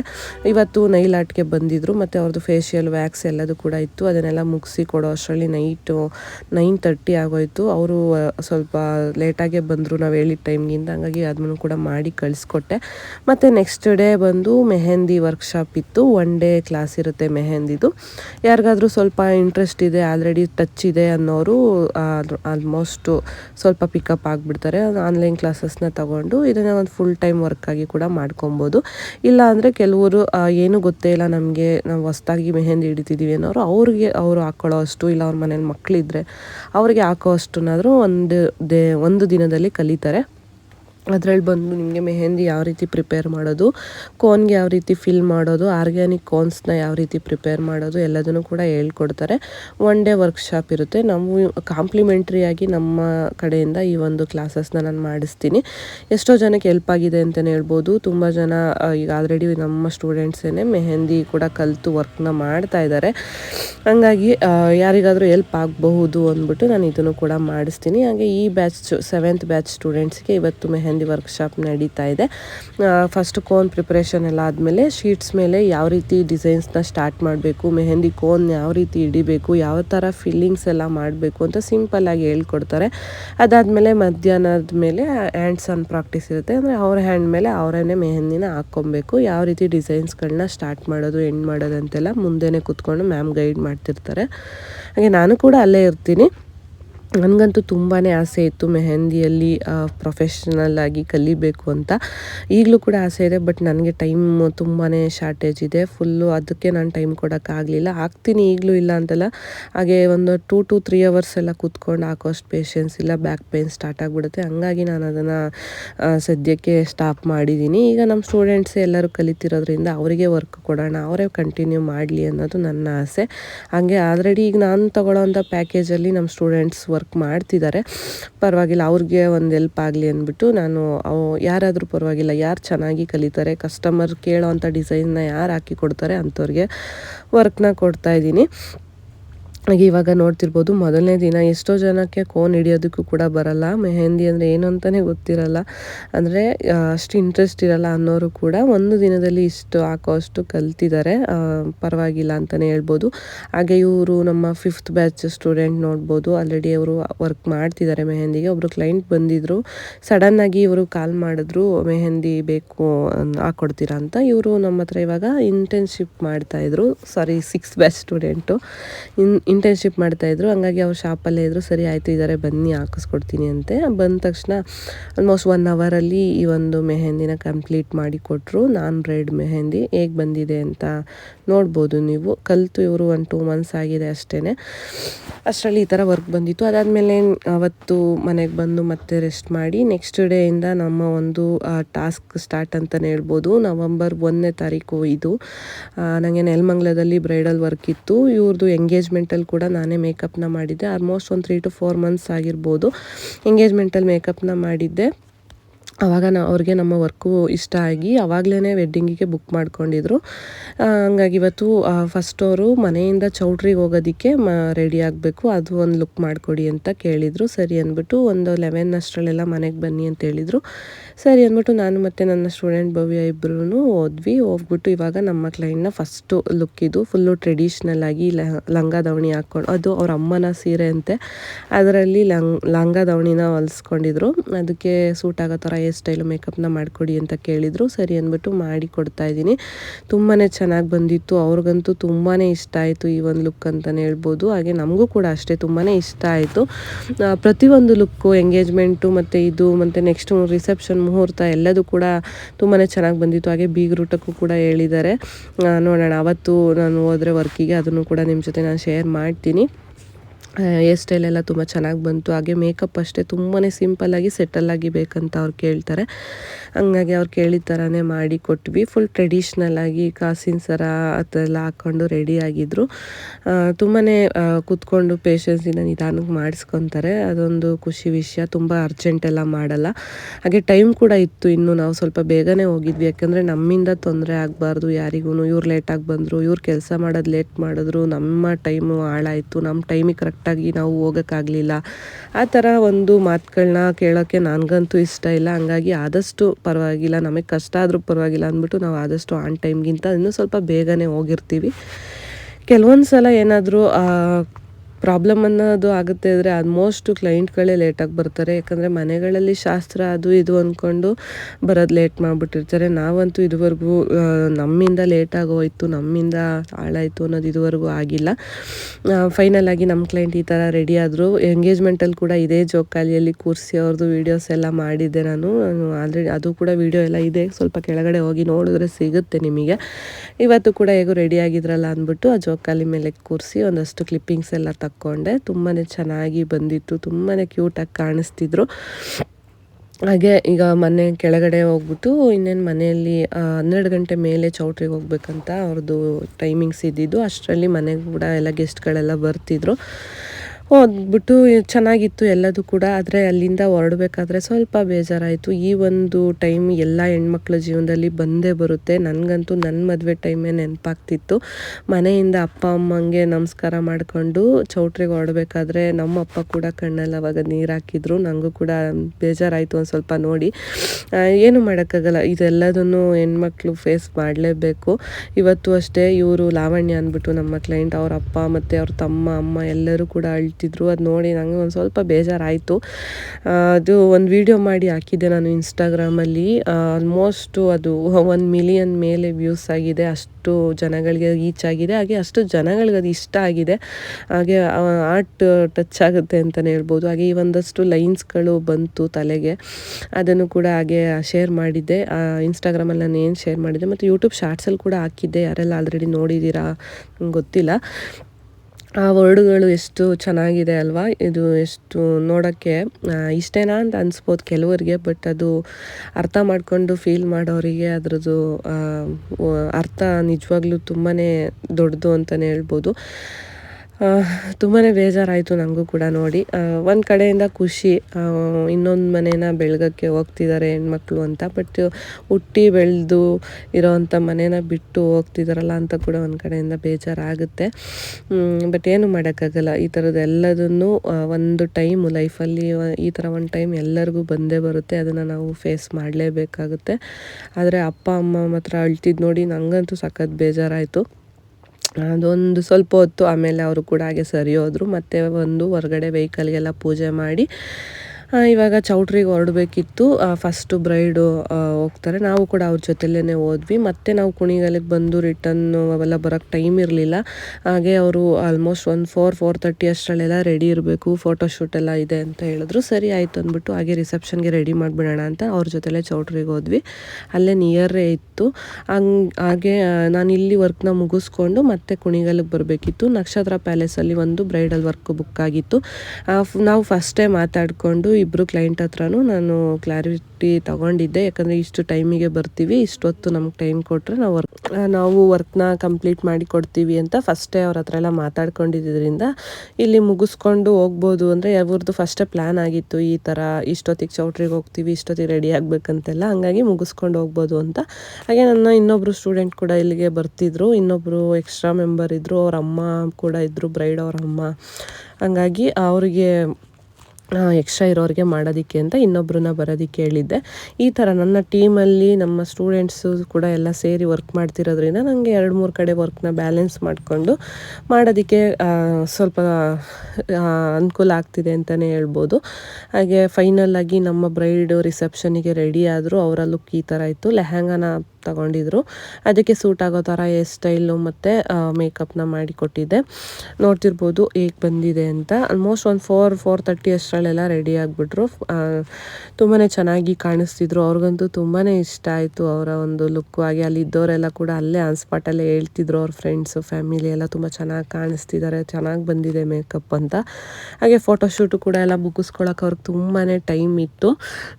ಇವತ್ತು ನೈಲ್ ಆರ್ಟ್ಗೆ ಬಂದಿದ್ರು, ಮತ್ತು ಅವ್ರದ್ದು ಫೇಶಿಯಲ್ ವ್ಯಾಕ್ಸ್ ಎಲ್ಲದು ಕೂಡ ಇತ್ತು. ಅದನ್ನೆಲ್ಲ ಮುಗಿಸಿ ಕೊಡೋ ಅಷ್ಟರಲ್ಲಿ ನೈಟು ನೈನ್ ತರ್ಟಿ ಆಗೋಯ್ತು. ಅವರು ಸ್ವಲ್ಪ ಲೇಟಾಗೆ ಬಂದರು ನಾವು ಹೇಳಿದ ಟೈಮ್ಗಿಂತ ಹಂಗಾಗಿ ಅದನ್ನು ಕೂಡ ಮಾಡಿ ಕಳಿಸ್ಕೊಟ್ಟೆ. ಮತ್ತು ನೆಕ್ಸ್ಟ್ ಡೇ ಬಂದು ಮೆಹೆಂದಿ ವರ್ಕ್ಶಾಪ್ ಇತ್ತು. ಒನ್ ಡೇ ಕ್ಲಾಸ್ ಇರುತ್ತೆ ಮೆಹಂದಿದು. ಯಾರಿಗಾದರೂ ಸ್ವಲ್ಪ ಇಂಟ್ರೆಸ್ಟ್ ಇದೆ ಆಲ್ರೆಡಿ ಟಚ್ ಇದೆ ಅನ್ನೋರು ಆಲ್ಮೋಸ್ಟು ಸ್ವಲ್ಪ ಪಿಕಪ್ ಆಗಿಬಿಡ್ತಾರೆ. ಆನ್ಲೈನ್ ಕ್ಲಾಸಸ್ನ ತಗೊಂಡು ಇದನ್ನು ಒಂದು ಫುಲ್ ಟೈಮ್ ವರ್ಕಾಗಿ ಕೂಡ ಮಾಡ್ಕೊಬೋದು. ಇಲ್ಲ ಅಂದರೆ ಕೆಲವರು ಏನೂ ಗೊತ್ತೇ ಇಲ್ಲ ನಮಗೆ. ನಾವು ಹೊಸ್ದಾಗಿ ಮೆಹೆಂದಿ ಹಿಡಿತಿದ್ದೀವಿ ಅನ್ನೋರು ಅವ್ರಿಗೆ ಅವರು ಹಾಕ್ಕೊಳ್ಳೋ ಅಷ್ಟು ಇಲ್ಲ ಅವ್ರ ಮನೇಲಿ ಮಕ್ಕಳಿದ್ರೆ ಅವ್ರಿಗೆ ಹಾಕೋ ಅಷ್ಟನ್ನಾದರೂ ಒಂದು ದೇ, ಒಂದು ದಿನದಲ್ಲಿ ಕಲಿತಾರೆ. ಅದರಲ್ಲಿ ಬಂದು ನಿಮಗೆ ಮೆಹೆಂದಿ ಯಾವ ರೀತಿ ಪ್ರಿಪೇರ್ ಮಾಡೋದು ಕೋನ್ಗೆ ಯಾವ ರೀತಿ ಫಿಲ್ ಮಾಡೋದು ಆರ್ಗ್ಯಾನಿಕ್ ಕೋನ್ಸ್ನ ಯಾವ ರೀತಿ ಪ್ರಿಪೇರ್ ಮಾಡೋದು ಎಲ್ಲದನ್ನು ಕೂಡ ಹೇಳ್ಕೊಡ್ತಾರೆ. ಒನ್ ಡೇ ವರ್ಕ್ಶಾಪ್ ಇರುತ್ತೆ. ನಾವು ಕಾಂಪ್ಲಿಮೆಂಟ್ರಿಯಾಗಿ ನಮ್ಮ ಕಡೆಯಿಂದ ಈ ಒಂದು ಕ್ಲಾಸಸ್ನ ನಾನು ಮಾಡಿಸ್ತೀನಿ. ಎಷ್ಟೋ ಜನಕ್ಕೆ ಹೆಲ್ಪ್ ಆಗಿದೆ ಅಂತಲೇ ಹೇಳ್ಬೋದು. ತುಂಬ ಜನ ಈಗ ಆಲ್ರೆಡಿ ನಮ್ಮ ಸ್ಟೂಡೆಂಟ್ಸೇ ಮೆಹೆಂದಿ ಕೂಡ ಕಲಿತು ವರ್ಕ್ನ ಮಾಡ್ತಾ ಇದ್ದಾರೆ. ಹಂಗಾಗಿ ಯಾರಿಗಾದರೂ ಹೆಲ್ಪ್ ಆಗಬಹುದು ಅಂದ್ಬಿಟ್ಟು ನಾನು ಇದನ್ನು ಕೂಡ ಮಾಡಿಸ್ತೀನಿ. ಹಾಗೆ ಈ ಬ್ಯಾಚ್ ಸೆವೆಂತ್ ಬ್ಯಾಚ್ ಸ್ಟೂಡೆಂಟ್ಸ್ಗೆ ಇವತ್ತು ಮೆಹಂದಿ ವರ್ಕ್ಶಾಪ್ ನಡೀತಾ ಇದೆ. ಫಸ್ಟ್ ಕೋನ್ ಪ್ರಿಪ್ರೇಷನ್ ಎಲ್ಲ ಆದಮೇಲೆ ಶೀಟ್ಸ್ ಮೇಲೆ ಯಾವ ರೀತಿ ಡಿಸೈನ್ಸ್ನ ಸ್ಟಾರ್ಟ್ ಮಾಡಬೇಕು ಮೆಹಂದಿ ಕೋನ್ ಯಾವ ರೀತಿ ಹಿಡಿಬೇಕು, ಯಾವ ಥರ ಫಿಲ್ಲಿಂಗ್ಸ್ ಎಲ್ಲ ಮಾಡಬೇಕು ಅಂತ ಸಿಂಪಲ್ಲಾಗಿ ಹೇಳ್ಕೊಡ್ತಾರೆ. ಅದಾದಮೇಲೆ ಮಧ್ಯಾಹ್ನದ ಮೇಲೆ ಹ್ಯಾಂಡ್ಸ್ ಆನ್ ಪ್ರಾಕ್ಟೀಸ್ ಇರುತ್ತೆ. ಅಂದರೆ ಅವ್ರ ಹ್ಯಾಂಡ್ ಮೇಲೆ ಅವರೇನೇ ಮೆಹಂದಿನ ಹಾಕ್ಕೊಬೇಕು. ಯಾವ ರೀತಿ ಡಿಸೈನ್ಸ್ಗಳನ್ನ ಸ್ಟಾರ್ಟ್ ಮಾಡೋದು ಎಂಡ್ ಮಾಡೋದಂತೆಲ್ಲ ಮುಂದೆನೇ ಕೂತ್ಕೊಂಡು ಮ್ಯಾಮ್ ಗೈಡ್ ಮಾಡ್ತಿರ್ತಾರೆ. ಹಾಗೆ ನಾನು ಕೂಡ ಅಲ್ಲೇ ಇರ್ತೀನಿ. ನನಗಂತೂ ತುಂಬಾ ಆಸೆ ಇತ್ತು ಮೆಹಂದಿಯಲ್ಲಿ ಪ್ರೊಫೆಷ್ನಲ್ ಆಗಿ ಕಲಿಬೇಕು ಅಂತ. ಈಗಲೂ ಕೂಡ ಆಸೆ ಇದೆ ಬಟ್ ನನಗೆ ಟೈಮ್ ತುಂಬಾ ಶಾರ್ಟೇಜ್ ಇದೆ. ಫುಲ್ಲು ಅದಕ್ಕೆ ನಾನು ಟೈಮ್ ಕೊಡೋಕ್ಕಾಗಲಿಲ್ಲ ಹಾಕ್ತೀನಿ ಈಗಲೂ ಇಲ್ಲ ಅಂತಲ್ಲ. ಹಾಗೆ ಒಂದು ಟೂ ಟು ತ್ರೀ ಅವರ್ಸ್ ಎಲ್ಲ ಕೂತ್ಕೊಂಡು ಹಾಕೋಷ್ಟು ಪೇಷನ್ಸ್ ಇಲ್ಲ ಬ್ಯಾಕ್ ಪೇನ್ ಸ್ಟಾರ್ಟ್ ಆಗಿಬಿಡುತ್ತೆ. ಹಂಗಾಗಿ ನಾನು ಅದನ್ನು ಸದ್ಯಕ್ಕೆ ಸ್ಟಾಪ್ ಮಾಡಿದ್ದೀನಿ ಈಗ ನಮ್ಮ ಸ್ಟೂಡೆಂಟ್ಸ್ ಎಲ್ಲರೂ ಕಲಿತಿರೋದ್ರಿಂದ ಅವರಿಗೆ ವರ್ಕ್ ಕೊಡೋಣ, ಅವರೇ ಕಂಟಿನ್ಯೂ ಮಾಡಲಿ ಅನ್ನೋದು ನನ್ನ ಆಸೆ. ಹಾಗೆ ಆಲ್ರೆಡಿ ಈಗ ನಾನು ತಗೊಳ್ಳೋಂಥ ಪ್ಯಾಕೇಜಲ್ಲಿ ನಮ್ಮ ಸ್ಟೂಡೆಂಟ್ಸ್ ವರ್ಕ್ ಮಾಡ್ತಿದ್ದಾರೆ. ಪರವಾಗಿಲ್ಲ, ಅವ್ರಿಗೆ ಒಂದು ಹೆಲ್ಪ್ ಆಗಲಿ ಅಂದ್ಬಿಟ್ಟು ನಾನು ಯಾರಾದರೂ ಪರವಾಗಿಲ್ಲ, ಯಾರು ಚೆನ್ನಾಗಿ ಕಲಿತಾರೆ ಕಸ್ಟಮರ್ ಕೇಳೋ ಅಂಥ ಡಿಸೈನ್ನ ಯಾರು ಹಾಕಿ ಕೊಡ್ತಾರೆ ಅಂಥವ್ರಿಗೆ ವರ್ಕ್ನ ಕೊಡ್ತಾ ಇದ್ದೀನಿ. ಹಾಗೆ ಇವಾಗ ನೋಡ್ತಿರ್ಬೋದು ಮೊದಲನೇ ದಿನ ಎಷ್ಟೋ ಜನಕ್ಕೆ ಕೋನ್ ಹಿಡಿಯೋದಕ್ಕೂ ಕೂಡ ಬರಲ್ಲ. ಮೆಹಂದಿ ಅಂದರೆ ಏನು ಅಂತಲೇ ಗೊತ್ತಿರಲ್ಲ. ಅಂದರೆ ಅಷ್ಟು ಇಂಟ್ರೆಸ್ಟ್ ಇರಲ್ಲ ಅನ್ನೋರು ಕೂಡ ಒಂದು ದಿನದಲ್ಲಿ ಇಷ್ಟು ಹಾಕೋ ಅಷ್ಟು ಕಲ್ತಿದ್ದಾರೆ. ಪರವಾಗಿಲ್ಲ ಅಂತಲೇ ಹೇಳ್ಬೋದು. ಹಾಗೆ ಇವರು ನಮ್ಮ ಫಿಫ್ತ್ ಬ್ಯಾಚ್ ಸ್ಟೂಡೆಂಟ್ ನೋಡ್ಬೋದು. ಆಲ್ರೆಡಿ ಅವರು ವರ್ಕ್ ಮಾಡ್ತಿದ್ದಾರೆ ಮೆಹಂದಿಗೆ. ಒಬ್ಬರು ಕ್ಲೈಂಟ್ ಬಂದಿದ್ದರು ಸಡನ್ನಾಗಿ ಇವರು ಕಾಲ್ ಮಾಡಿದ್ರು, ಮೆಹಂದಿ ಬೇಕು ಹಾಕ್ಕೊಡ್ತೀರಾ ಅಂತ? ಇವರು ನಮ್ಮ ಹತ್ರ ಇವಾಗ ಇಂಟರ್ನ್ಶಿಪ್ ಮಾಡ್ತಾಯಿದ್ರು sorry six batch student in internship ಮಾಡ್ತಾಯಿದ್ರು ಹಂಗಾಗಿ ಅವ್ರು ಶಾಪಲ್ಲೇ ಇದ್ದರು ಸರಿ ಆಯಿತು ಇದ್ದಾರೆ ಬನ್ನಿ, ಹಾಕಿಸ್ಕೊಡ್ತೀನಿ ಅಂತೆ. ಬಂದ ತಕ್ಷಣ ಆಲ್ಮೋಸ್ಟ್ ಒನ್ ಅವರಲ್ಲಿ ಈ ಒಂದು ಮೆಹಂದಿನ ಕಂಪ್ಲೀಟ್ ಮಾಡಿ ಕೊಟ್ಟರು ನಾನ್ ಬ್ರೈಡ್ ಮೆಹಂದಿ ಹೇಗೆ ಬಂದಿದೆ ಅಂತ ನೋಡ್ಬೋದು ನೀವು. ಕಲಿತು ಇವರು ಒಂದು ಟೂ ಮಂತ್ಸ್ ಆಗಿದೆ ಅಷ್ಟೇ ಅಷ್ಟರಲ್ಲಿ ಈ ಥರ ವರ್ಕ್ ಬಂದಿತ್ತು. ಅದಾದಮೇಲೆ ಅವತ್ತು ಮನೆಗೆ ಬಂದು ಮತ್ತೆ ರೆಸ್ಟ್ ಮಾಡಿ ನೆಕ್ಸ್ಟ್ ಡೇಯಿಂದ ನಮ್ಮ ಒಂದು ಟಾಸ್ಕ್ ಸ್ಟಾರ್ಟ್ ಅಂತಲೇ ಹೇಳ್ಬೋದು. ನವಂಬರ್ ಒಂದನೇ ತಾರೀಕು ಇದು. ನನಗೆ ನೆಲಮಂಗ್ಲದಲ್ಲಿ ಬ್ರೈಡಲ್ ವರ್ಕ್ ಇತ್ತು. ಇವ್ರದ್ದು ಎಂಗೇಜ್ಮೆಂಟಲ್ಲಿ ಕೂಡ ನಾನೇ ಮೇಕಪ್ನ ಮಾಡಿದ್ದೆ. ಆಲ್ಮೋಸ್ಟ್ ಒಂದು ತ್ರೀ ಟು ಫೋರ್ ಮಂತ್ಸ್ ಆಗಿರ್ಬೋದು ಎಂಗೇಜ್ಮೆಂಟಲ್ಲಿ ಮೇಕಪ್ನ ಮಾಡಿದ್ದೆ. ಆವಾಗ ನಾ, ಅವ್ರಿಗೆ ನಮ್ಮ ವರ್ಕು ಇಷ್ಟ ಆಗಿ ಆವಾಗಲೇ ವೆಡ್ಡಿಂಗಿಗೆ ಬುಕ್ ಮಾಡ್ಕೊಂಡಿದ್ರು. ಹಂಗಾಗಿ ಇವತ್ತು ಫಸ್ಟ್ ಅವರು ಮನೆಯಿಂದ ಚೌಟ್ರಿಗೆ ಹೋಗೋದಕ್ಕೆ ಮ ರೆಡಿ ಆಗಬೇಕು. ಅದು ಒಂದು ಲುಕ್ ಮಾಡಿಕೊಡಿ ಅಂತ ಕೇಳಿದರು. ಸರಿ ಅಂದ್ಬಿಟ್ಟು ಒಂದು ಲೆವೆನ್ ಅಷ್ಟರಲ್ಲೆಲ್ಲ ಮನೆಗೆ ಬನ್ನಿ ಅಂತ ಹೇಳಿದರು. ಸರಿ ಅಂದ್ಬಿಟ್ಟು ನಾನು ಮತ್ತು ನನ್ನ ಸ್ಟೂಡೆಂಟ್ ಭವ್ಯ ಇಬ್ಬರೂ ಹೋದ್ವಿ. ಹೋಗ್ಬಿಟ್ಟು ಇವಾಗ ನಮ್ಮ ಕ್ಲೈಂಟ್ನ ಫಸ್ಟು ಲುಕ್ ಇದು. ಫುಲ್ಲು ಟ್ರೆಡಿಷ್ನಲ್ ಆಗಿ ಲಂಗ ದಾವಣಿ ಹಾಕ್ಕೊಂಡು, ಅದು ಅವ್ರ ಅಮ್ಮನ ಸೀರೆ ಅಂತೆ. ಅದರಲ್ಲಿ ಲಂಗ್ ಲಂಗ ದಾವಣಿನ ಹೊಲಿಸ್ಕೊಂಡಿದ್ರು. ಅದಕ್ಕೆ ಸೂಟ್ ಆಗೋ ಥರ ಹೇರ್ ಸ್ಟೈಲು ಮೇಕಪ್ನ ಮಾಡಿಕೊಡಿ ಅಂತ ಕೇಳಿದರು. ಸರಿ ಅಂದ್ಬಿಟ್ಟು ಮಾಡಿ ಕೊಡ್ತಾ ಇದ್ದೀನಿ. ತುಂಬಾ ಚೆನ್ನಾಗಿ ಬಂದಿತ್ತು. ಅವ್ರಿಗಂತೂ ತುಂಬಾ ಇಷ್ಟ ಆಯಿತು ಈ ಒಂದು ಲುಕ್ ಅಂತಲೇ ಹೇಳ್ಬೋದು. ಹಾಗೆ ನಮಗೂ ಕೂಡ ಅಷ್ಟೇ ತುಂಬಾ ಇಷ್ಟ ಆಯಿತು. ಪ್ರತಿಯೊಂದು ಲುಕ್ಕು ಎಂಗೇಜ್ಮೆಂಟು ಮತ್ತು ಇದು, ಮತ್ತು ನೆಕ್ಸ್ಟ್ ರಿಸೆಪ್ಷನ್ ಮುಹೂರ್ತ ಎಲ್ಲದೂ ಕೂಡ ತುಂಬಾ ಚೆನ್ನಾಗಿ ಬಂದಿತ್ತು. ಹಾಗೆ ಬೀಗ್ರೂಟಕ್ಕೂ ಕೂಡ ಹೇಳಿದ್ದಾರೆ. ನೋಡೋಣ, ಅವತ್ತು ನಾನು ಹೋದರೆ ವರ್ಕಿಗೆ ಅದನ್ನು ಕೂಡ ನಿಮ್ಮ ಜೊತೆ ನಾನು ಶೇರ್ ಮಾಡ್ತೀನಿ. ಹೇರ್ ಸ್ಟೈಲ್ ಎಲ್ಲ ತುಂಬ ಚೆನ್ನಾಗಿ ಬಂತು. ಹಾಗೆ ಮೇಕಪ್ ಅಷ್ಟೇ ತುಂಬಾ ಸಿಂಪಲ್ಲಾಗಿ ಸೆಟಲ್ಲಾಗಿ ಬೇಕಂತ ಅವ್ರು ಕೇಳ್ತಾರೆ. ಹಂಗಾಗಿ ಅವ್ರು ಕೇಳಿದ ಥರನೇ ಮಾಡಿ ಕೊಟ್ವಿ. ಫುಲ್ ಟ್ರೆಡಿಷ್ನಲ್ ಆಗಿ ಕಾಸಿನ ಸರ ಅದೆಲ್ಲ ಹಾಕ್ಕೊಂಡು ರೆಡಿ ಆಗಿದ್ರು. ತುಂಬಾ ಕೂತ್ಕೊಂಡು ಪೇಷನ್ಸಿನ ನಿಧಾನಕ್ಕೆ ಮಾಡಿಸ್ಕೊತಾರೆ. ಅದೊಂದು ಖುಷಿ ವಿಷಯ. ತುಂಬ ಅರ್ಜೆಂಟ್ ಎಲ್ಲ ಮಾಡಲ್ಲ. ಹಾಗೆ ಟೈಮ್ ಕೂಡ ಇತ್ತು ಇನ್ನು. ನಾವು ಸ್ವಲ್ಪ ಬೇಗನೆ ಹೋಗಿದ್ವಿ. ಯಾಕಂದರೆ ನಮ್ಮಿಂದ ತೊಂದರೆ ಆಗಬಾರ್ದು. ಯಾರಿಗೂ ಇವ್ರು ಲೇಟಾಗಿ ಬಂದರು, ಇವ್ರು ಕೆಲಸ ಮಾಡೋದು ಲೇಟ್ ಮಾಡಿದ್ರು. ನಮ್ಮ ಟೈಮು ಹಾಳಾಯಿತು. ನಮ್ಮ ಟೈಮಿಗೆ ಕರೆಕ್ಟಾಗಿ ನಾವು ಹೋಗೋಕ್ಕಾಗಲಿಲ್ಲ. ಆ ಥರ ಒಂದು ಮಾತುಗಳನ್ನ ಕೇಳೋಕ್ಕೆ ನನಗಂತೂ ಇಷ್ಟ ಇಲ್ಲ. ಹಂಗಾಗಿ ಆದಷ್ಟು ಪರವಾಗಿಲ್ಲ. ನಮಗೆ ಕಷ್ಟ ಆದರೂ ಪರವಾಗಿಲ್ಲ ಅಂದ್ಬಿಟ್ಟು ನಾವು ಆದಷ್ಟು ಆನ್ ಟೈಮ್ಗಿಂತ ಇನ್ನೂ ಸ್ವಲ್ಪ ಬೇಗನೆ ಹೋಗಿರ್ತೀವಿ. ಕೆಲವೊಂದು ಸಲ ಏನಾದರೂ ಪ್ರಾಬ್ಲಮ್ ಅನ್ನೋದು ಆಗುತ್ತೆ ಅಂದರೆ ಆಲ್ಮೋಸ್ಟ್ ಕ್ಲೈಂಟ್ಗಳೇ ಲೇಟಾಗಿ ಬರ್ತಾರೆ. ಯಾಕಂದರೆ ಮನೆಗಳಲ್ಲಿ ಶಾಸ್ತ್ರ ಅದು ಇದು ಅಂದ್ಕೊಂಡು ಬರೋದು ಲೇಟ್ ಮಾಡಿಬಿಟ್ಟಿರ್ತಾರೆ. ನಾವಂತೂ ಇದುವರೆಗೂ ನಮ್ಮಿಂದ ಲೇಟಾಗಿ ಹೋಯ್ತು ನಮ್ಮಿಂದ ಹಾಳಾಯಿತು ಅನ್ನೋದು ಇದುವರೆಗೂ ಆಗಿಲ್ಲ. ಫೈನಲ್ ಆಗಿ ನಮ್ಮ ಕ್ಲೈಂಟ್ ಈ ಥರ ರೆಡಿ ಆದರು. ಎಂಗೇಜ್ಮೆಂಟಲ್ಲಿ ಕೂಡ ಇದೇ ಜೋಕಾಲಿಯಲ್ಲಿ ಕೂರಿಸಿ ಅವ್ರದ್ದು ವೀಡಿಯೋಸ್ ಎಲ್ಲ ಮಾಡಿದ್ದೆ ನಾನು. ಆಲ್ರೆಡಿ ಅದು ಕೂಡ ವೀಡಿಯೋ ಎಲ್ಲ ಇದೆ. ಸ್ವಲ್ಪ ಕೆಳಗಡೆ ಹೋಗಿ ನೋಡಿದ್ರೆ ಸಿಗುತ್ತೆ ನಿಮಗೆ. ಇವತ್ತು ಕೂಡ ಹೇಗೂ ರೆಡಿ ಆಗಿದ್ರಲ್ಲ ಅಂದ್ಬಿಟ್ಟು ಆ ಜೋಕಾಲಿ ಮೇಲೆ ಕೂರಿಸಿ ಒಂದಷ್ಟು ಕ್ಲಿಪ್ಪಿಂಗ್ಸ್ ಎಲ್ಲ ತಕ್ಕೊಂಡೆ ತುಂಬಾ ಚೆನ್ನಾಗಿ ಬಂದಿತ್ತು. ತುಂಬಾ ಕ್ಯೂಟಾಗಿ ಕಾಣಿಸ್ತಿದ್ರು. ಹಾಗೆ ಈಗ ಮನೆ ಕೆಳಗಡೆ ಹೋಗ್ಬಿಟ್ಟು ಇನ್ನೇನು ಮನೆಯಲ್ಲಿ ಹನ್ನೆರಡು ಗಂಟೆ ಮೇಲೆ ಚೌಟ್ರಿಗೆ ಹೋಗ್ಬೇಕಂತ ಅವ್ರದ್ದು ಟೈಮಿಂಗ್ಸ್ ಇದ್ದಿದ್ದು. ಅಷ್ಟರಲ್ಲಿ ಮನೆಗೆ ಕೂಡ ಎಲ್ಲ ಗೆಸ್ಟ್ಗಳೆಲ್ಲ ಬರ್ತಿದ್ರು. ಹೋದ್ಬಿಟ್ಟು ಚೆನ್ನಾಗಿತ್ತು ಎಲ್ಲದೂ ಕೂಡ, ಆದರೆ ಅಲ್ಲಿಂದ ಹೊರಡಬೇಕಾದ್ರೆ ಸ್ವಲ್ಪ ಬೇಜಾರಾಯಿತು. ಈ ಒಂದು ಟೈಮ್ ಎಲ್ಲ ಹೆಣ್ಮಕ್ಳ ಜೀವನದಲ್ಲಿ ಬಂದೇ ಬರುತ್ತೆ. ನನಗಂತೂ ನನ್ನ ಮದುವೆ ಟೈಮೇ ನೆನಪಾಗ್ತಿತ್ತು. ಮನೆಯಿಂದ ಅಪ್ಪ, ಅಮ್ಮಂಗೆ ನಮಸ್ಕಾರ ಮಾಡಿಕೊಂಡು ಚೌಟ್ರಿಗೆ ಹೊರಡಬೇಕಾದ್ರೆ ನಮ್ಮ ಅಪ್ಪ ಕೂಡ ಕಣ್ಣಲ್ಲಿ ಅವಾಗ ನೀರು ಹಾಕಿದ್ರು. ನನಗೂ ಕೂಡ ಬೇಜಾರಾಯಿತು ಒಂದು ಸ್ವಲ್ಪ ನೋಡಿ. ಏನು ಮಾಡೋಕ್ಕಾಗಲ್ಲ. ಇದೆಲ್ಲದನ್ನು ಹೆಣ್ಮಕ್ಳು ಫೇಸ್ ಮಾಡಲೇಬೇಕು. ಇವತ್ತು ಅಷ್ಟೇ ಇವರು ಲಾವಣ್ಯ ಅಂದ್ಬಿಟ್ಟು ನಮ್ಮ ಕ್ಲೈಂಟ್ ಅವ್ರ ಅಪ್ಪ ಮತ್ತು ಅವ್ರ ತಮ್ಮ, ಅಮ್ಮ ಎಲ್ಲರೂ ಕೂಡ ಅಳ್ತಿದ್ರು ಅದು ನೋಡಿ ನನಗೆ ಒಂದು ಸ್ವಲ್ಪ ಬೇಜಾರಾಯಿತು. ಅದು ಒಂದು ವಿಡಿಯೋ ಮಾಡಿ ಹಾಕಿದ್ದೆ ನಾನು ಇನ್ಸ್ಟಾಗ್ರಾಮಲ್ಲಿ ಆಲ್ಮೋಸ್ಟು ಅದು ಒಂದು ಮಿಲಿಯನ್ ಮೇಲೆ ವ್ಯೂಸ್ ಆಗಿದೆ, ಅಷ್ಟು ಜನಗಳಿಗೆ ರೀಚ್ ಆಗಿದೆ, ಹಾಗೆ ಅಷ್ಟು ಜನಗಳಿಗೆ ಅದು ಇಷ್ಟ ಆಗಿದೆ. ಹಾಗೆ ಆರ್ಟ್ ಟಚ್ ಆಗುತ್ತೆ ಅಂತಲೇ ಹೇಳ್ಬೋದು. ಹಾಗೆ ಈ ಒಂದಷ್ಟು ಲೈನ್ಸ್ಗಳು ಬಂತು ತಲೆಗೆ. ಅದನ್ನು ಕೂಡ ಹಾಗೆ ಶೇರ್ ಮಾಡಿದ್ದೆ. ಇನ್ಸ್ಟಾಗ್ರಾಮಲ್ಲಿ ನಾನು ಏನು ಶೇರ್ ಮಾಡಿದ್ದೆ, ಮತ್ತು ಯೂಟ್ಯೂಬ್ ಶಾರ್ಟ್ಸಲ್ಲಿ ಕೂಡ ಹಾಕಿದ್ದೆ. ಯಾರೆಲ್ಲ ಆಲ್ರೆಡಿ ನೋಡಿದ್ದೀರಾ ಗೊತ್ತಿಲ್ಲ. ಆ ವರ್ಡ್ಗಳು ಎಷ್ಟು ಚೆನ್ನಾಗಿದೆ ಅಲ್ವಾ? ಇದು ಎಷ್ಟು ನೋಡೋಕ್ಕೆ ಇಷ್ಟೇನಾ ಅಂತ ಅನಿಸ್ಬೋದು ಕೆಲವರಿಗೆ, ಬಟ್ ಅದು ಅರ್ಥ ಮಾಡಿಕೊಂಡು ಫೀಲ್ ಮಾಡೋರಿಗೆ ಅದರದ್ದು ಅರ್ಥ ನಿಜವಾಗ್ಲೂ ತುಂಬಾ ದೊಡ್ಡದು ಅಂತಲೇ ಹೇಳ್ಬೋದು. ತುಂಬಾ ಬೇಜಾರಾಯಿತು ನನಗೂ ಕೂಡ ನೋಡಿ. ಒಂದು ಕಡೆಯಿಂದ ಖುಷಿ ಇನ್ನೊಂದು ಮನೇನ ಬೆಳಗಕ್ಕೆ ಹೋಗ್ತಿದ್ದಾರೆ ಹೆಣ್ಮಕ್ಳು ಅಂತ ಬಟ್ ಹುಟ್ಟಿ ಬೆಳೆದು ಇರೋವಂಥ ಮನೇನ ಬಿಟ್ಟು ಹೋಗ್ತಿದ್ದಾರಲ್ಲ ಅಂತ ಕೂಡ ಒಂದು ಕಡೆಯಿಂದ ಬೇಜಾರಾಗುತ್ತೆ. ಬಟ್ ಏನು ಮಾಡೋಕ್ಕಾಗಲ್ಲ. ಈ ಥರದ್ದು ಎಲ್ಲದನ್ನು ಒಂದು ಟೈಮು ಲೈಫಲ್ಲಿ ಈ ಥರ ಒಂದು ಟೈಮ್ ಎಲ್ಲರಿಗೂ ಬಂದೇ ಬರುತ್ತೆ. ಅದನ್ನು ನಾವು ಫೇಸ್ ಮಾಡಲೇಬೇಕಾಗುತ್ತೆ. ಆದರೆ ಅಪ್ಪ, ಅಮ್ಮ ಮಾತ್ರ ಅಳ್ತಿದ್ದು ನೋಡಿ ನನಗಂತೂ ಸಖತ್ ಬೇಜಾರಾಯಿತು. ಅದೊಂದು ಸ್ವಲ್ಪ ಹೊತ್ತು ಆಮೇಲೆ ಅವರು ಕೂಡ ಹಾಗೆ ಸರಿ ಹೋದರು ಮತ್ತೆ ಒಂದು ಹೊರಗಡೆ ವೆಹಿಕಲ್ಗೆಲ್ಲ ಪೂಜೆ ಮಾಡಿ ಇವಾಗ ಚೌಟ್ರಿಗೆ ಹೊರಡಬೇಕಿತ್ತು. ಫಸ್ಟು ಬ್ರೈಡು ಹೋಗ್ತಾರೆ. ನಾವು ಕೂಡ ಅವ್ರ ಜೊತೆಲೇ ಹೋದ್ವಿ. ಮತ್ತೆ ನಾವು ಕುಣಿಗಲಿಗೆ ಬಂದು ರಿಟರ್ನು ಅವೆಲ್ಲ ಬರೋಕ್ಕೆ ಟೈಮ್ ಇರಲಿಲ್ಲ. ಹಾಗೆ ಅವರು ಆಲ್ಮೋಸ್ಟ್ ಒಂದು ಫೋರ್ ಫೋರ್ ತರ್ಟಿ ಅಷ್ಟರಲ್ಲೆಲ್ಲ ರೆಡಿ ಇರಬೇಕು. ಫೋಟೋಶೂಟ್ ಎಲ್ಲ ಇದೆ ಅಂತ ಹೇಳಿದ್ರು. ಸರಿ, ಆಯಿತು ಅಂದ್ಬಿಟ್ಟು ಹಾಗೆ ರಿಸೆಪ್ಷನ್ಗೆ ರೆಡಿ ಮಾಡಿಬಿಡೋಣ ಅಂತ ಅವ್ರ ಜೊತೆಲೇ ಚೌಟ್ರಿಗೆ ಹೋದ್ವಿ. ಅಲ್ಲೇ ನಿಯರೇ ಇತ್ತು. ಹಂಗೆ, ಹಾಗೆ ನಾನು ಇಲ್ಲಿ ವರ್ಕ್ನ ಮುಗಿಸ್ಕೊಂಡು ಮತ್ತೆ ಕುಣಿಗಲಿಗೆ ಬರಬೇಕಿತ್ತು. ನಕ್ಷತ್ರ ಪ್ಯಾಲೇಸಲ್ಲಿ ಒಂದು ಬ್ರೈಡಲ್ ವರ್ಕ್ ಬುಕ್ ಆಗಿತ್ತು. ನಾವು ಫಸ್ಟೇ ಮಾತಾಡಿಕೊಂಡು ಇಬ್ಬರು ಕ್ಲೈಂಟ್ ಹತ್ರನೂ ನಾನು ಕ್ಲಾರಿಟಿ ತಗೊಂಡಿದ್ದೆ. ಯಾಕಂದರೆ ಇಷ್ಟು ಟೈಮಿಗೆ ಬರ್ತೀವಿ, ಇಷ್ಟೊತ್ತು ನಮ್ಗೆ ಟೈಮ್ ಕೊಟ್ಟರೆ ನಾವು ವರ್ಕ್ ನಾವು ವರ್ಕ್ನ ಕಂಪ್ಲೀಟ್ ಮಾಡಿ ಕೊಡ್ತೀವಿ ಅಂತ ಫಸ್ಟೇ ಅವ್ರ ಹತ್ರ ಎಲ್ಲ ಮಾತಾಡ್ಕೊಂಡಿದ್ದರಿಂದ ಇಲ್ಲಿ ಮುಗಿಸ್ಕೊಂಡು ಹೋಗ್ಬೋದು ಅಂದರೆ ಅವ್ರದ್ದು ಫಸ್ಟೇ ಪ್ಲ್ಯಾನ್ ಆಗಿತ್ತು. ಈ ಥರ ಇಷ್ಟೊತ್ತಿಗೆ ಚೌಟ್ರಿಗೆ ಹೋಗ್ತೀವಿ, ಇಷ್ಟೊತ್ತಿಗೆ ರೆಡಿ ಆಗಬೇಕಂತೆಲ್ಲ ಹಂಗಾಗಿ ಮುಗಿಸ್ಕೊಂಡು ಹೋಗ್ಬೋದು ಅಂತ. ಹಾಗೆ ನನ್ನ ಇನ್ನೊಬ್ಬರು ಸ್ಟೂಡೆಂಟ್ ಕೂಡ ಇಲ್ಲಿಗೆ ಬರ್ತಿದ್ರು. ಇನ್ನೊಬ್ಬರು ಎಕ್ಸ್ಟ್ರಾ ಮೆಂಬರ್ ಇದ್ದರು ಅವ್ರ ಅಮ್ಮ ಕೂಡ ಇದ್ದರು ಬ್ರೈಡ್ ಅವ್ರ ಅಮ್ಮ. ಹಂಗಾಗಿ ಅವರಿಗೆ ಎಕ್ಸ್ಟ್ರಾ ಇರೋರಿಗೆ ಮಾಡೋದಕ್ಕೆ ಅಂತ ಇನ್ನೊಬ್ಬರನ್ನ ಬರೋದಕ್ಕೆ ಹೇಳಿದ್ದೆ. ಈ ಥರ ನನ್ನ ಟೀಮಲ್ಲಿ ನಮ್ಮ ಸ್ಟೂಡೆಂಟ್ಸು ಕೂಡ ಎಲ್ಲ ಸೇರಿ ವರ್ಕ್ ಮಾಡ್ತಿರೋದ್ರಿಂದ ನನಗೆ ಎರಡು ಮೂರು ಕಡೆ ವರ್ಕ್ನ ಬ್ಯಾಲೆನ್ಸ್ ಮಾಡಿಕೊಂಡು ಮಾಡೋದಕ್ಕೆ ಸ್ವಲ್ಪ ಅನುಕೂಲ ಆಗ್ತಿದೆ ಅಂತಲೇ ಹೇಳ್ಬೋದು. ಹಾಗೆ ಫೈನಲ್ ಆಗಿ ನಮ್ಮ ಬ್ರೈಡು ರಿಸೆಪ್ಷನಿಗೆ ರೆಡಿ ಆದರೂ ಅವರ ಲುಕ್ ಈ ಥರ ಇತ್ತು. ಲೆಹಂಗಾನ ತಗೊಂಡಿದ್ರು. ಅದಕ್ಕೆ ಸೂಟ್ ಆಗೋ ಥರ ಹೇರ್ ಸ್ಟೈಲು ಮತ್ತು ಮೇಕಪ್ನ ಮಾಡಿಕೊಟ್ಟಿದ್ದೆ ನೋಡ್ತಿರ್ಬೋದು ಹೇಗೆ ಬಂದಿದೆ ಅಂತ. ಆಲ್ಮೋಸ್ಟ್ ಒಂದು ಫೋರ್ ಫೋರ್ ತರ್ಟಿ ಅಷ್ಟರಲ್ಲೆಲ್ಲ ರೆಡಿ ಆಗಿಬಿಟ್ರು. ತುಂಬಾ ಚೆನ್ನಾಗಿ ಕಾಣಿಸ್ತಿದ್ರು. ಅವ್ರಿಗಂತೂ ತುಂಬಾ ಇಷ್ಟ ಆಯಿತು ಅವರ ಒಂದು ಲುಕ್ಕು ಆಗಿ. ಅಲ್ಲಿ ಇದ್ದವರೆಲ್ಲ ಕೂಡ ಅಲ್ಲೇ ಆನ್ ಸ್ಪಾಟಲ್ಲೇ ಹೇಳ್ತಿದ್ರು ಅವ್ರ ಫ್ರೆಂಡ್ಸು ಫ್ಯಾಮಿಲಿ ಎಲ್ಲ ತುಂಬ ಚೆನ್ನಾಗಿ ಕಾಣಿಸ್ತಿದ್ದಾರೆ ಚೆನ್ನಾಗಿ ಬಂದಿದೆ ಮೇಕಪ್ ಅಂತ. ಹಾಗೆ ಫೋಟೋಶೂಟು ಕೂಡ ಎಲ್ಲ ಮುಗಿಸ್ಕೊಳಕ್ಕೆ ಅವ್ರಿಗೆ ತುಂಬಾ ಟೈಮ್ ಇತ್ತು.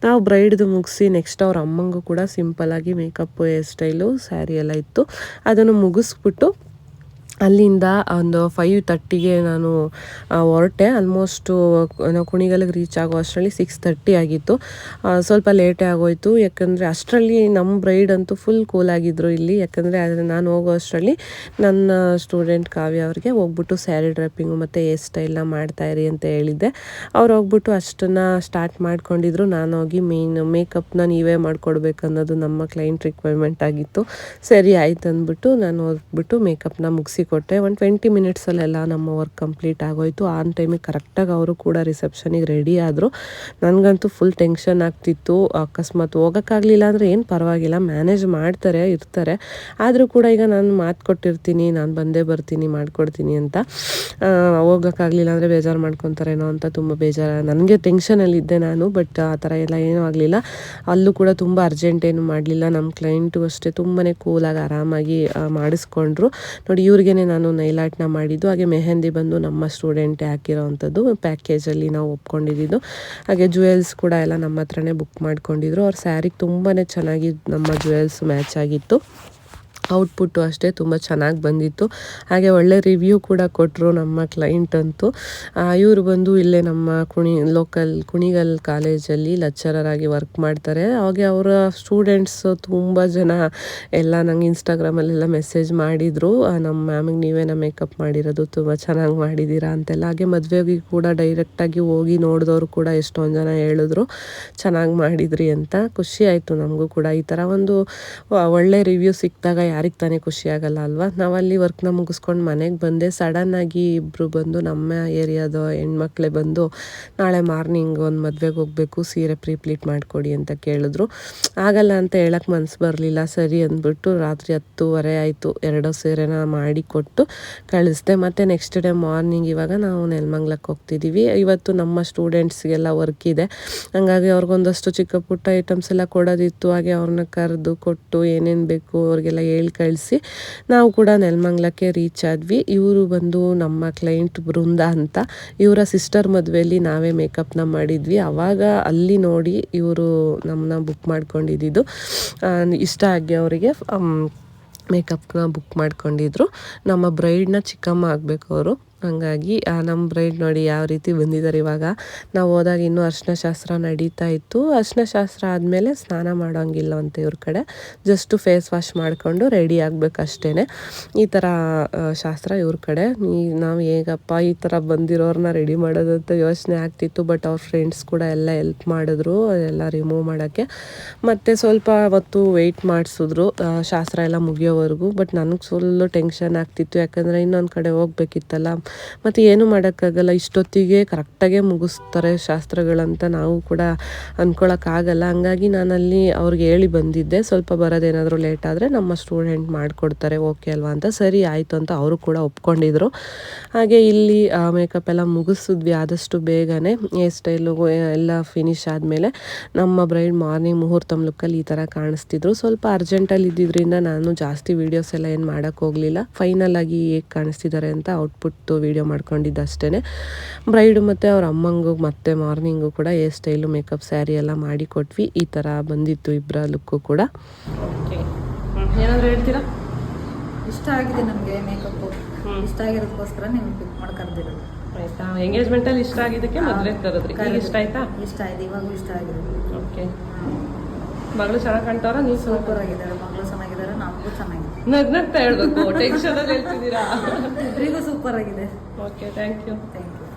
ನಾವು ಬ್ರೈಡ್ದು ಮುಗಿಸಿ ನೆಕ್ಸ್ಟ್ ಅವ್ರ ಅಮ್ಮಂಗೂ ಕೂಡ ಸಿಂಪಲ್ಲಾಗಿ ಮೇಕಪ್ಪು ಹೇರ್ ಸ್ಟೈಲು ಸ್ಯಾರಿ ಎಲ್ಲ ಇತ್ತು. ಅದನ್ನು ಮುಗಿಸ್ಬಿಟ್ಟು ಅಲ್ಲಿಂದ ಒಂದು ಫೈವ್ ತರ್ಟಿಗೆ ನಾನು ಹೊರಟೆ. ಆಲ್ಮೋಸ್ಟು ನಾವು ಕುಣಿಗಲ್ಗೆ ರೀಚ್ ಆಗೋ ಅಷ್ಟರಲ್ಲಿ ಸಿಕ್ಸ್ ತರ್ಟಿ ಆಗಿತ್ತು. ಸ್ವಲ್ಪ ಲೇಟೇ ಆಗೋಯ್ತು. ಯಾಕಂದರೆ ಅಷ್ಟರಲ್ಲಿ ನಮ್ಮ ಬ್ರೈಡ್ ಅಂತೂ ಫುಲ್ ಕೂಲ್ ಆಗಿದ್ರು ಇಲ್ಲಿ. ಯಾಕಂದರೆ ಆದರೆ ನಾನು ಹೋಗೋ ಅಷ್ಟರಲ್ಲಿ ನನ್ನ ಸ್ಟೂಡೆಂಟ್ ಕಾವ್ಯ ಅವ್ರಿಗೆ ಹೋಗ್ಬಿಟ್ಟು ಸ್ಯಾರಿ ಡ್ರಾಪಿಂಗು ಮತ್ತು ಹೇರ್ ಸ್ಟೈಲ್ನ ಮಾಡ್ತಾಯಿರಿ ಅಂತ ಹೇಳಿದ್ದೆ. ಅವ್ರು ಹೋಗ್ಬಿಟ್ಟು ಅಷ್ಟನ್ನು ಸ್ಟಾರ್ಟ್ ಮಾಡ್ಕೊಂಡಿದ್ರು. ನಾನು ಹೋಗಿ ಮೇನ್ ಮೇಕಪ್ನ ನೀವೇ ಮಾಡ್ಕೊಡ್ಬೇಕು ಅನ್ನೋದು ನಮ್ಮ ಕ್ಲೈಂಟ್ ರಿಕ್ವೈರ್ಮೆಂಟ್ ಆಗಿತ್ತು. ಸರಿ, ಆಯ್ತು ಅಂದ್ಬಿಟ್ಟು ನಾನು ಹೋಗ್ಬಿಟ್ಟು ಮೇಕಪ್ನ ಮುಗಿಸಿ ಕೊಟ್ಟೆ. ಒಂದು ಟ್ವೆಂಟಿ ಮಿನಿಟ್ಸಲ್ಲೆಲ್ಲ ನಮ್ಮ ವರ್ಕ್ ಕಂಪ್ಲೀಟ್ ಆಗೋಯ್ತು. ಆನ್ ಟೈಮಿಗೆ ಕರೆಕ್ಟಾಗಿ ಅವರು ಕೂಡ ರಿಸೆಪ್ಷನಿಗೆ ರೆಡಿ ಆದರು. ನನಗಂತೂ ಫುಲ್ ಟೆನ್ಷನ್ ಆಗ್ತಿತ್ತು. ಅಕಸ್ಮಾತ್ ಹೋಗೋಕ್ಕಾಗಲಿಲ್ಲ ಅಂದರೆ ಏನು ಪರವಾಗಿಲ್ಲ ಮ್ಯಾನೇಜ್ ಮಾಡ್ತಾರೆ, ಇರ್ತಾರೆ. ಆದರೂ ಕೂಡ ಈಗ ನಾನು ಮಾತು ಕೊಟ್ಟಿರ್ತೀನಿ, ನಾನು ಬಂದೇ ಬರ್ತೀನಿ, ಮಾಡ್ಕೊಡ್ತೀನಿ ಅಂತ. ಹೋಗೋಕ್ಕಾಗಲಿಲ್ಲ ಅಂದರೆ ಬೇಜಾರು ಮಾಡ್ಕೊತಾರೇನೋ ಅಂತ ತುಂಬ ಬೇಜಾರು. ನನಗೆ ಟೆನ್ಷನಲ್ಲಿದ್ದೆ ನಾನು ಬಟ್ ಆ ಥರ ಎಲ್ಲ ಏನೂ ಆಗಲಿಲ್ಲ. ಅಲ್ಲೂ ಕೂಡ ತುಂಬ ಅರ್ಜೆಂಟ್ ಏನು ಮಾಡಲಿಲ್ಲ. ನಮ್ಮ ಕ್ಲೈಂಟು ಅಷ್ಟೇ ತುಂಬಾ ಕೂಲಾಗಿ ಆರಾಮಾಗಿ ಮಾಡಿಸ್ಕೊಂಡ್ರು. ನೋಡಿ, ಇವ್ರಿಗೇ ನಾನು ನೈಲಾಟ್ನ ಮಾಡಿದ್ದು, ಹಾಗೆ ಮೆಹಂದಿ ಬಂದು ನಮ್ಮ ಸ್ಟೂಡೆಂಟೇ ಹಾಕಿರೋ ಅಂಥದ್ದು ಪ್ಯಾಕೇಜಲ್ಲಿ ನಾವು ಒಪ್ಕೊಂಡಿದ್ದು. ಹಾಗೆ ಜುವೆಲ್ಸ್ ಕೂಡ ಎಲ್ಲ ನಮ್ಮ ಹತ್ರನೇ ಬುಕ್ ಮಾಡ್ಕೊಂಡಿದ್ರು. ಅವ್ರ ಸ್ಯಾರಿಗೆ ತುಂಬಾ ಚೆನ್ನಾಗಿ ನಮ್ಮ ಜುವೆಲ್ಸ್ ಮ್ಯಾಚ್ ಆಗಿತ್ತು. ಔಟ್ಪುಟ್ಟು ಅಷ್ಟೇ ತುಂಬ ಚೆನ್ನಾಗಿ ಬಂದಿತ್ತು. ಹಾಗೆ ಒಳ್ಳೆ ರಿವ್ಯೂ ಕೂಡ ಕೊಟ್ಟರು ನಮ್ಮ ಕ್ಲೈಂಟ್ ಅಂತೂ. ಇವರು ಬಂದು ಇಲ್ಲೇ ನಮ್ಮ ಕುಣಿ ಲೋಕಲ್ ಕುಣಿಗಲ್ ಕಾಲೇಜಲ್ಲಿ ಲೆಕ್ಚರರ್ ಆಗಿ ವರ್ಕ್ ಮಾಡ್ತಾರೆ. ಹಾಗೆ ಅವರ ಸ್ಟೂಡೆಂಟ್ಸ್ ತುಂಬ ಜನ ಎಲ್ಲ ನಂಗೆ ಇನ್ಸ್ಟಾಗ್ರಾಮಲ್ಲೆಲ್ಲ ಮೆಸೇಜ್ ಮಾಡಿದರು. ನಮ್ಮ ಮ್ಯಾಮಿಗೆ ನೀವೇನ ಮೇಕಪ್ ಮಾಡಿರೋದು ತುಂಬ ಚೆನ್ನಾಗಿ ಮಾಡಿದ್ದೀರಾ ಅಂತೆಲ್ಲ. ಹಾಗೆ ಮದುವೆಗೆ ಕೂಡ ಡೈರೆಕ್ಟಾಗಿ ಹೋಗಿ ನೋಡಿದವರು ಕೂಡ ಎಷ್ಟೊಂದು ಜನ ಹೇಳಿದ್ರು, ಚೆನ್ನಾಗಿ ಮಾಡಿದ್ರಿ ಅಂತ. ಖುಷಿ ಆಯಿತು ನಮಗೂ ಕೂಡ ಈ ಥರ ಒಂದು ಒಳ್ಳೆ ರಿವ್ಯೂ ಸಿಕ್ಕಿದಾಗ ಯಾರಿಗೆ ತಾನೇ ಖುಷಿ ಆಗಲ್ಲ ಅಲ್ವಾ? ನಾವಲ್ಲಿ ವರ್ಕ್ನ ಮುಗಿಸ್ಕೊಂಡು ಮನೆಗೆ ಬಂದೆ. ಸಡನ್ನಾಗಿ ಇಬ್ಬರು ಬಂದು ನಮ್ಮ ಏರಿಯಾದ ಹೆಣ್ಮಕ್ಳೇ ಬಂದು, ನಾಳೆ ಮಾರ್ನಿಂಗ್ ಒಂದು ಮದುವೆಗೆ ಹೋಗಬೇಕು, ಸೀರೆ ಪ್ರೀಪ್ಲೀಟ್ ಮಾಡಿಕೊಡಿ ಅಂತ ಕೇಳಿದ್ರು. ಆಗಲ್ಲ ಅಂತ ಹೇಳಕ್ಕೆ ಮನಸ್ಸು ಬರಲಿಲ್ಲ. ಸರಿ ಅಂದ್ಬಿಟ್ಟು ರಾತ್ರಿ ಹತ್ತುವರೆ ಆಯಿತು. ಎರಡೋ ಸೀರೆನ ಮಾಡಿಕೊಟ್ಟು ಕಳಿಸ್ದೆ. ಮತ್ತು ನೆಕ್ಸ್ಟ್ ಡೇ ಮಾರ್ನಿಂಗ್ ಇವಾಗ ನಾವು ನೆಲಮಂಗ್ಲಕ್ಕೆ ಹೋಗ್ತಿದ್ದೀವಿ ಇವತ್ತು ನಮ್ಮ ಸ್ಟೂಡೆಂಟ್ಸ್ಗೆಲ್ಲ ವರ್ಕ್ ಇದೆ. ಹಾಗಾಗಿ ಅವ್ರಿಗೊಂದಷ್ಟು ಚಿಕ್ಕ ಪುಟ್ಟ ಐಟಮ್ಸ್ ಎಲ್ಲ ಕೊಡೋದಿತ್ತು. ಹಾಗೆ ಅವ್ರನ್ನ ಕರೆದು ಕೊಟ್ಟು ಏನೇನು ಬೇಕು ಅವ್ರಿಗೆಲ್ಲ ಹೇಳಿ ಕಳಿಸಿ. ನಾವು ಕೂಡ ನೆಲಮಂಗ್ಲಕ್ಕೆ ರೀಚ್ ಆದ್ವಿ. ಇವರು ಬಂದು ನಮ್ಮ ಕ್ಲೈಂಟ್ ಬೃಂದ ಅಂತ. ಇವರ ಸಿಸ್ಟರ್ ಮದುವೆಯಲ್ಲಿ ನಾವೇ ಮೇಕಪ್ನ ಮಾಡಿದ್ವಿ. ಆವಾಗ ಅಲ್ಲಿ ನೋಡಿ ಇವರು ನಮ್ಮನ್ನ ಬುಕ್ ಮಾಡ್ಕೊಂಡಿದ್ದು ಇಷ್ಟ ಆಗಿ ಅವರಿಗೆ ಮೇಕಪ್ನ ಬುಕ್ ಮಾಡ್ಕೊಂಡಿದ್ರು. ನಮ್ಮ ಬ್ರೈಡ್ನ ಚಿಕ್ಕಮ್ಮ ಆಗಬೇಕು ಅವರು. ಹಂಗಾಗಿ ನಮ್ಮ ಬ್ರೈಡ್ ನೋಡಿ ಯಾವ ರೀತಿ ಬಂದಿದ್ದಾರೆ ಇವಾಗ. ನಾವು ಹೋದಾಗ ಇನ್ನೂ ಅರ್ಶಿನ ಶಾಸ್ತ್ರ ನಡೀತಾ ಇತ್ತು. ಅರ್ಶಿನ ಶಾಸ್ತ್ರ ಆದಮೇಲೆ ಸ್ನಾನ ಮಾಡೋಂಗಿಲ್ಲ ಅಂತ ಇವ್ರ ಕಡೆ. ಜಸ್ಟು ಫೇಸ್ ವಾಶ್ ಮಾಡಿಕೊಂಡು ರೆಡಿ ಆಗಬೇಕಷ್ಟೇ ಈ ಥರ ಶಾಸ್ತ್ರ ಇವ್ರ ಕಡೆ. ಈ, ನಾವು ಹೇಗಪ್ಪ ಈ ಥರ ಬಂದಿರೋರನ್ನ ರೆಡಿ ಮಾಡೋದಂತ ಯೋಚನೆ ಆಗ್ತಿತ್ತು ಬಟ್ ಅವ್ರ ಫ್ರೆಂಡ್ಸ್ ಕೂಡ ಎಲ್ಲ ಹೆಲ್ಪ್ ಮಾಡಿದ್ರು, ಎಲ್ಲ ರಿಮೂವ್ ಮಾಡೋಕ್ಕೆ. ಮತ್ತು ಸ್ವಲ್ಪ ಹೊತ್ತು ವೆಯ್ಟ್ ಮಾಡಿಸಿದ್ರು. ಶಾಸ್ತ್ರ ಎಲ್ಲ ಮುಗಿಯೋವರೆಗೂ ಬಟ್ ನನಗೆ ಫುಲ್ಲು ಟೆನ್ಷನ್ ಆಗ್ತಿತ್ತು. ಯಾಕಂದರೆ ಇನ್ನೊಂದು ಕಡೆ ಹೋಗ್ಬೇಕಿತ್ತಲ್ಲ ಮತ್ತು ಏನು ಮಾಡೋಕ್ಕಾಗಲ್ಲ, ಇಷ್ಟೊತ್ತಿಗೆ ಕರೆಕ್ಟಾಗೆ ಮುಗಿಸ್ತಾರೆ ಶಾಸ್ತ್ರಗಳಂತ ನಾವು ಕೂಡ ಅಂದ್ಕೊಳಕ್ಕಾಗಲ್ಲ ಹಂಗಾಗಿ ನಾನಲ್ಲಿ ಅವ್ರಿಗೆ ಹೇಳಿ ಬಂದಿದ್ದೆ, ಸ್ವಲ್ಪ ಬರೋದೇನಾದರೂ ಲೇಟ್ ಆದರೆ ನಮ್ಮ ಸ್ಟೂಡೆಂಟ್ ಮಾಡಿಕೊಡ್ತಾರೆ ಓಕೆ ಅಲ್ವಾ ಅಂತ. ಸರಿ ಆಯಿತು ಅಂತ ಅವರು ಕೂಡ ಒಪ್ಕೊಂಡಿದ್ರು. ಹಾಗೆ ಇಲ್ಲಿ ಮೇಕಪ್ ಎಲ್ಲ ಮುಗಿಸಿದ್ವಿ ಆದಷ್ಟು ಬೇಗನೆ. ಹೇರ್ ಸ್ಟೈಲು ಎಲ್ಲ ಫಿನಿಶ್ ಆದಮೇಲೆ ನಮ್ಮ ಬ್ರೈಡ್ ಮಾರ್ನಿಂಗ್ ಮುಹೂರ್ತಮ್ ಲುಕ್ಕಲ್ಲಿ ಈ ಥರ ಕಾಣಿಸ್ತಿದ್ರು. ಸ್ವಲ್ಪ ಅರ್ಜೆಂಟಲ್ಲಿ ಇದ್ದಿದ್ದರಿಂದ ನಾನು ಜಾಸ್ತಿ ವೀಡಿಯೋಸ್ ಎಲ್ಲ ಏನು ಮಾಡೋಕ್ಕೋಗಲಿಲ್ಲ ಫೈನಲ್ ಆಗಿ ಹೇಗೆ ಕಾಣಿಸ್ತಿದ್ದಾರೆ ಅಂತ ಔಟ್ಪುಟ್ಟು ವೀಡಿಯೋ ಮಾಡ್ಕೊಂಡಿದ್ದು ಅಷ್ಟೇ ಬ್ರೈಡು ಮತ್ತು ಅವ್ರ ಅಮ್ಮಂಗೂ ಮತ್ತೆ ಮಾರ್ನಿಂಗು ಕೂಡ ಹೇರ್ ಸ್ಟೈಲು ಮೇಕಪ್ ಸ್ಯಾರಿ ಎಲ್ಲ ಮಾಡಿ ಕೊಟ್ವಿ. ಈ ಥರ ಬಂದಿತ್ತು ಇಬ್ಬರ ಲುಕ್ಕು ಕೂಡ. ಓಕೆ ಏನಾದರೂ ಹೇಳ್ತೀರಾ? ಇಷ್ಟ ಆಗಿದೆ ನಮಗೆ ಮೇಕಪ್ ಇಷ್ಟ ಆಗಿರೋದಕ್ಕೋಸ್ಕರ ನೀವು ಪಿಕ್ ಮಾಡ್ಕೊಂಡಿರೋದು ಆಯ್ತಾ? ಎಂಗೇಜ್ಮೆಂಟಲ್ಲಿ ಇಷ್ಟ ಆಗಿದ್ದಕ್ಕೆ ಮದುವೆ ಕರೆದ್ರಿ. ಇಷ್ಟ ಆಯ್ತಾ? ಇಷ್ಟ ಆಯ್ತು ಇವಾಗೂ ಇಷ್ಟ ಆಗಿದೆ ಓಕೆ ಮಗಳು ಚೆನ್ನಾಗಿ ಕಾಣ್ತಾವ್ರ? ನೀವು ಸೂಪರ್. ಆಗಿದ್ದಾರೆ. ಮಗಳು ಚೆನ್ನಾಗಿದ್ದಾರೆ ನಮಗೂ ಚೆನ್ನಾಗಿದೆ. ನಗ್ ನಗ್ತಾ ಹೇಳ್ಬೇಕು ಟೆನ್ಷನ್ ಅಲ್ಲಿ ಹೇಳ್ತಿದ್ದೀರಾ? ಇಬ್ಬರಿಗೂ ಸೂಪರ್ ಆಗಿದೆ. Okay thank you thank you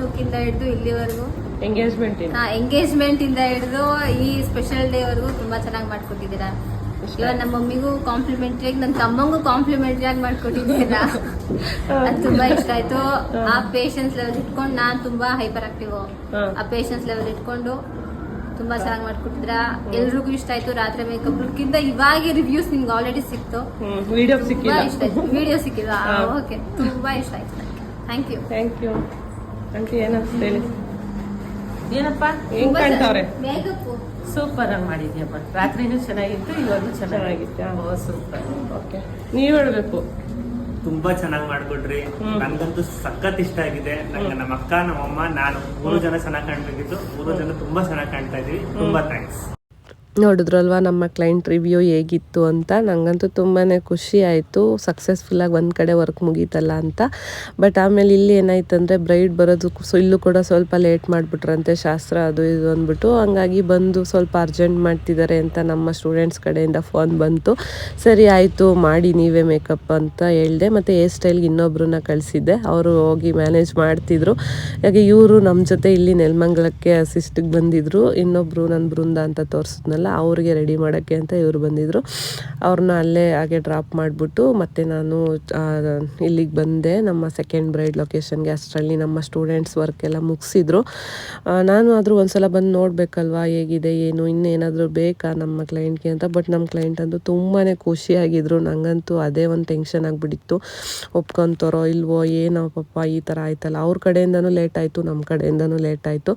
look ಇಂದ ಹಿಡಿದು ಇಲ್ಲಿವರೆಗೂ. ಎಂಗೇಜ್ಮೆಂಟ್ ಎಂಗೇಜ್ಮೆಂಟ್ ಇಂದ ಹಿಡಿದು ಈ ಸ್ಪೆಷಲ್ ಡೇ ವರೆಗೂ ತುಂಬಾ ಚೆನ್ನಾಗಿ ಮಾಡ್ಕೊಟ್ಟಿದ್ದೀರಾ. ಇವಾಗ ನಮ್ಮ ಮಮ್ಮಿಗೂ ಕಾಂಪ್ಲಿಮೆಂಟ್ರಿ ಆಗಿ ನನ್ನ ತಮ್ಮಂಗೂ ಕಾಂಪ್ಲಿಮೆಂಟ್ರಿ ಆಗಿ ಮಾಡ್ಕೊಟ್ಟಿದ್ದೀರಾ ಅದು ತುಂಬಾ ಇಷ್ಟ ಆಯ್ತು. ಆ ಪೇಷನ್ಸ್ ಲೆವೆಲ್ ಇಟ್ಕೊಂಡು ನಾನ್ ತುಂಬಾ ಹೈಪರ್ ಆಕ್ಟಿವ್ ಆ ಪೇಷನ್ಸ್ ಲೆವೆಲ್ ಇಟ್ಕೊಂಡು ತುಂಬಾ ಚೆನ್ನಾಗಿ ಮಾಡ್ಕೊಟ್ಟಿದ್ರ? ಎಲ್ರಿಗೂ ಇಷ್ಟ ಆಯ್ತು ರಾತ್ರಿ ಮೇಕಪ್ ಲುಕ್ಕಿಂದ ಇವಾಗ ರಿವ್ಯೂಸ್ ನಿಮ್ಗೆ ಆಲ್ರೆಡಿ ಸಿಕ್ತು. ವಿಡಿಯೋ ಸಿಕ್ಕಿಲ್ಲ. ಇಷ್ಟ ಆಯ್ತು. ವಿಡಿಯೋ ಸಿಕ್ಕಿಲ್ಲ ಓಕೆ ತುಂಬಾ ಇಷ್ಟ ಆಯ್ತು. Thank you thank you aunty ಏನಂತ ಹೇಳಿ? ಏನಪ್ಪ? ಹೆಂಗ್ ಕಾಣ್ತಾವ್ರೆ ಮೇಕಪ್ ಸೂಪರ್ ಆಗಿ ಮಾಡಿದ್ಯಪ್ಪ. ರಾತ್ರಿನೂ ಚೆನ್ನಾಗಿತ್ತು ಇವಾಗೂ ಚೆನ್ನಾಗಿತ್ತು? ಓ ಸೂಪರ್ ಓಕೆ. ನೀವು ಹೇಳ್ಬೇಕು. ತುಂಬಾ ಚೆನ್ನಾಗಿ ಮಾಡ್ಕೊಡ್ರಿ. ನನ್ಗಂತೂ ಸಖತ್ ಇಷ್ಟ ಆಗಿದೆ. ನಂಗೆ ನಮ್ಮ ಅಕ್ಕ ನಮ್ಮಮ್ಮ ನಾನು ಮೂರು ಜನ ಚೆನ್ನಾಗಿ ಕಾಣ್ಬೇಕಿತ್ತು. ಮೂರು ಜನ ತುಂಬಾ ಚೆನ್ನಾಗಿ ಕಾಣ್ತಾ ಇದೀವಿ. ತುಂಬಾ ಥ್ಯಾಂಕ್ಸ್ ನೋಡಿದ್ರಲ್ವ, ನಮ್ಮ ಕ್ಲೈಂಟ್ ರಿವ್ಯೂ ಹೇಗಿತ್ತು ಅಂತ? ನನಗಂತೂ ತುಂಬಾ ಖುಷಿ ಆಯಿತು. ಸಕ್ಸಸ್ಫುಲ್ಲಾಗಿ ಒಂದು ಕಡೆ ವರ್ಕ್ ಮುಗೀತಲ್ಲ ಅಂತ. ಬಟ್ ಆಮೇಲೆ ಇಲ್ಲಿ ಏನಾಯ್ತು ಅಂದರೆ ಬ್ರೈಡ್ ಬರೋದು ಸೊ, ಇಲ್ಲೂ ಕೂಡ ಸ್ವಲ್ಪ ಲೇಟ್ ಮಾಡಿಬಿಟ್ರಂತೆ ಶಾಸ್ತ್ರ, ಅದು ಇದು ಅಂದ್ಬಿಟ್ಟು. ಹಂಗಾಗಿ ಬಂದು ಸ್ವಲ್ಪ ಅರ್ಜೆಂಟ್ ಮಾಡ್ತಿದ್ದಾರೆ ಅಂತ ನಮ್ಮ ಸ್ಟೂಡೆಂಟ್ಸ್ ಕಡೆಯಿಂದ ಫೋನ್ ಬಂತು. ಸರಿ ಆಯಿತು, ಮಾಡಿ ನೀವೇ ಮೇಕಪ್ ಅಂತ ಹೇಳಿದೆ. ಮತ್ತು ಹೇರ್ ಸ್ಟೈಲ್ಗೆ ಇನ್ನೊಬ್ರನ್ನ ಕಳಿಸಿದ್ದೆ. ಅವರು ಹೋಗಿ ಮ್ಯಾನೇಜ್ ಮಾಡ್ತಿದ್ರು. ಹಾಗೆ ಇವರು ನಮ್ಮ ಜೊತೆ ಇಲ್ಲಿ ನೆಲಮಂಗಲಕ್ಕೆ ಅಸಿಸ್ಟಿಗೆ ಬಂದಿದ್ರು. ಇನ್ನೊಬ್ರು ನನ್ನ ಬೃಂದ ಅಂತ ತೋರಿಸಿದ್ನಲ್ಲ ಅವ್ರಿಗೆ ರೆಡಿ ಮಾಡೋಕ್ಕೆ ಅಂತ ಇವರು ಬಂದಿದ್ರು. ಅವ್ರನ್ನ ಅಲ್ಲೇ ಹಾಗೆ ಡ್ರಾಪ್ ಮಾಡಿಬಿಟ್ಟು ಮತ್ತೆ ನಾನು ಇಲ್ಲಿಗೆ ಬಂದೆ. ನಮ್ಮ ಸೆಕೆಂಡ್ ಬ್ರೈಡ್ ಲೊಕೇಶನ್ಗೆ ಅಷ್ಟರಲ್ಲಿ ನಮ್ಮ ಸ್ಟೂಡೆಂಟ್ಸ್ ವರ್ಕ್ ಎಲ್ಲ ಮುಗಿಸಿದ್ರು. ನಾನು ಆದರೂ ಒಂದು ಸಲ ಬಂದು ನೋಡಬೇಕಲ್ವಾ? ಹೇಗಿದೆ, ಏನು, ಇನ್ನೇನಾದರೂ ಬೇಕಾ ನಮ್ಮ ಕ್ಲೈಂಟ್ಗೆ ಅಂತ? ಬಟ್ ನಮ್ಮ ಕ್ಲೈಂಟ್ ಅಂತೂ ತುಂಬಾ ಖುಷಿಯಾಗಿದ್ರು. ನನಗಂತೂ ಅದೇ ಒಂದು ಟೆನ್ಷನ್ ಆಗಿಬಿಟ್ಟಿತ್ತು. ಒಪ್ಕೊಂತಾರೋ ಇಲ್ವೋ, ಏನೋ ಪಾಪ ಈ ಥರ ಆಯ್ತಲ್ಲ. ಅವ್ರ ಕಡೆಯಿಂದನೂ ಲೇಟ್ ಆಯಿತು ನಮ್ಮ ಕಡೆಯಿಂದನೂ ಲೇಟ್ ಆಯಿತು.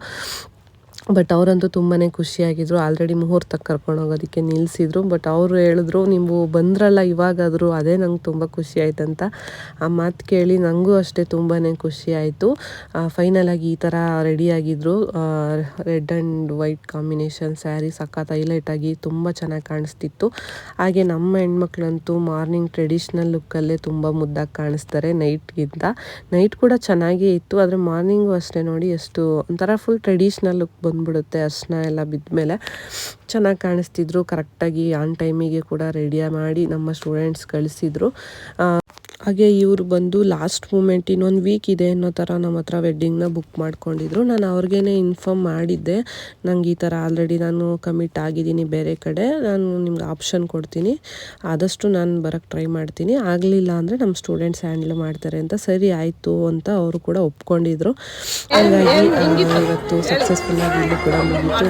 ಬಟ್ ಅವರಂತೂ ತುಂಬಾ ಖುಷಿಯಾಗಿದ್ರು. ಆಲ್ರೆಡಿ ಮುಹೂರ್ತಕ್ಕೆ ಕರ್ಕೊಂಡು ಹೋಗೋದಕ್ಕೆ ನಿಲ್ಲಿಸಿದ್ರು ಬಟ್ ಅವರು ಹೇಳಿದ್ರು, ನೀವು ಬಂದ್ರಲ್ಲ, ಇವಾಗಾದರೂ ಅದೇ ನಂಗೆ ತುಂಬ ಖುಷಿ ಆಯ್ತಂತ. ಆ ಮಾತು ಕೇಳಿ ನನಗೂ ಅಷ್ಟೇ ತುಂಬಾ ಖುಷಿ ಆಯಿತು. ಫೈನಲಾಗಿ ಈ ಥರ ರೆಡಿಯಾಗಿದ್ದರು red and white combination saree ಸಖತ್ ಹೈಲೈಟ್ ಆಗಿ ತುಂಬ ಚೆನ್ನಾಗಿ ಕಾಣಿಸ್ತಿತ್ತು. ಹಾಗೆ ನಮ್ಮ ಹೆಣ್ಮಕ್ಳಂತೂ ಮಾರ್ನಿಂಗ್ ಟ್ರೆಡಿಷ್ನಲ್ ಲುಕ್ಕಲ್ಲೇ ತುಂಬ ಮುದ್ದಾಗಿ ಕಾಣಿಸ್ತಾರೆ ನೈಟ್ಗಿಂತ ನೈಟ್ ಕೂಡ ಚೆನ್ನಾಗೇ ಇತ್ತು. ಆದರೆ ಮಾರ್ನಿಂಗು ಅಷ್ಟೇ ನೋಡಿ ಎಷ್ಟು ಒಂಥರ ಫುಲ್ ಟ್ರೆಡಿಷ್ನಲ್ ಲುಕ್ ಬಂದ್ಬಿಡುತ್ತೆ, ಅರ್ಶನ ಎಲ್ಲ ಬಿದ್ಮೇಲೆ. ಚೆನ್ನಾಗಿ ಕಾಣಿಸ್ತಿದ್ರು ಕರೆಕ್ಟಾಗಿ ಆನ್ ಟೈಮಿಗೆ ಕೂಡ ರೆಡಿ ಮಾಡಿ ನಮ್ಮ ಸ್ಟೂಡೆಂಟ್ಸ್ ಕಳಿಸಿದ್ರು. ಹಾಗೆ ಇವರು ಬಂದು ಲಾಸ್ಟ್ ಮೂಮೆಂಟ್ ಇನ್ನೊಂದು ವೀಕ್ ಇದೆ ಅನ್ನೋ ಥರ ನಮ್ಮ ಹತ್ರ ವೆಡ್ಡಿಂಗ್ನ ಬುಕ್ ಮಾಡ್ಕೊಂಡಿದ್ರು. ನಾನು ಅವ್ರಿಗೇ ಇನ್ಫಾರ್ಮ್ ಮಾಡಿದ್ದೆ. ನಂಗೆ ಈ ಥರ ಆಲ್ರೆಡಿ ನಾನು ಕಮಿಟ್ ಆಗಿದ್ದೀನಿ ಬೇರೆ ಕಡೆ. ನಾನು ನಿಮ್ಗೆ ಆಪ್ಷನ್ ಕೊಡ್ತೀನಿ. ಆದಷ್ಟು ನಾನು ಬರೋಕ್ಕೆ ಟ್ರೈ ಮಾಡ್ತೀನಿ. ಆಗಲಿಲ್ಲ ಅಂದರೆ ನಮ್ಮ ಸ್ಟೂಡೆಂಟ್ಸ್ ಹ್ಯಾಂಡಲ್ ಮಾಡ್ತಾರೆ ಅಂತ ಸರಿ ಆಯಿತು ಅಂತ ಅವರು ಕೂಡ ಒಪ್ಕೊಂಡಿದ್ರು. ಹಾಗಾಗಿ ಇವತ್ತು ಸಕ್ಸಸ್ಫುಲ್ ಆಗಿ ಕೂಡ ಮುಗಿತು.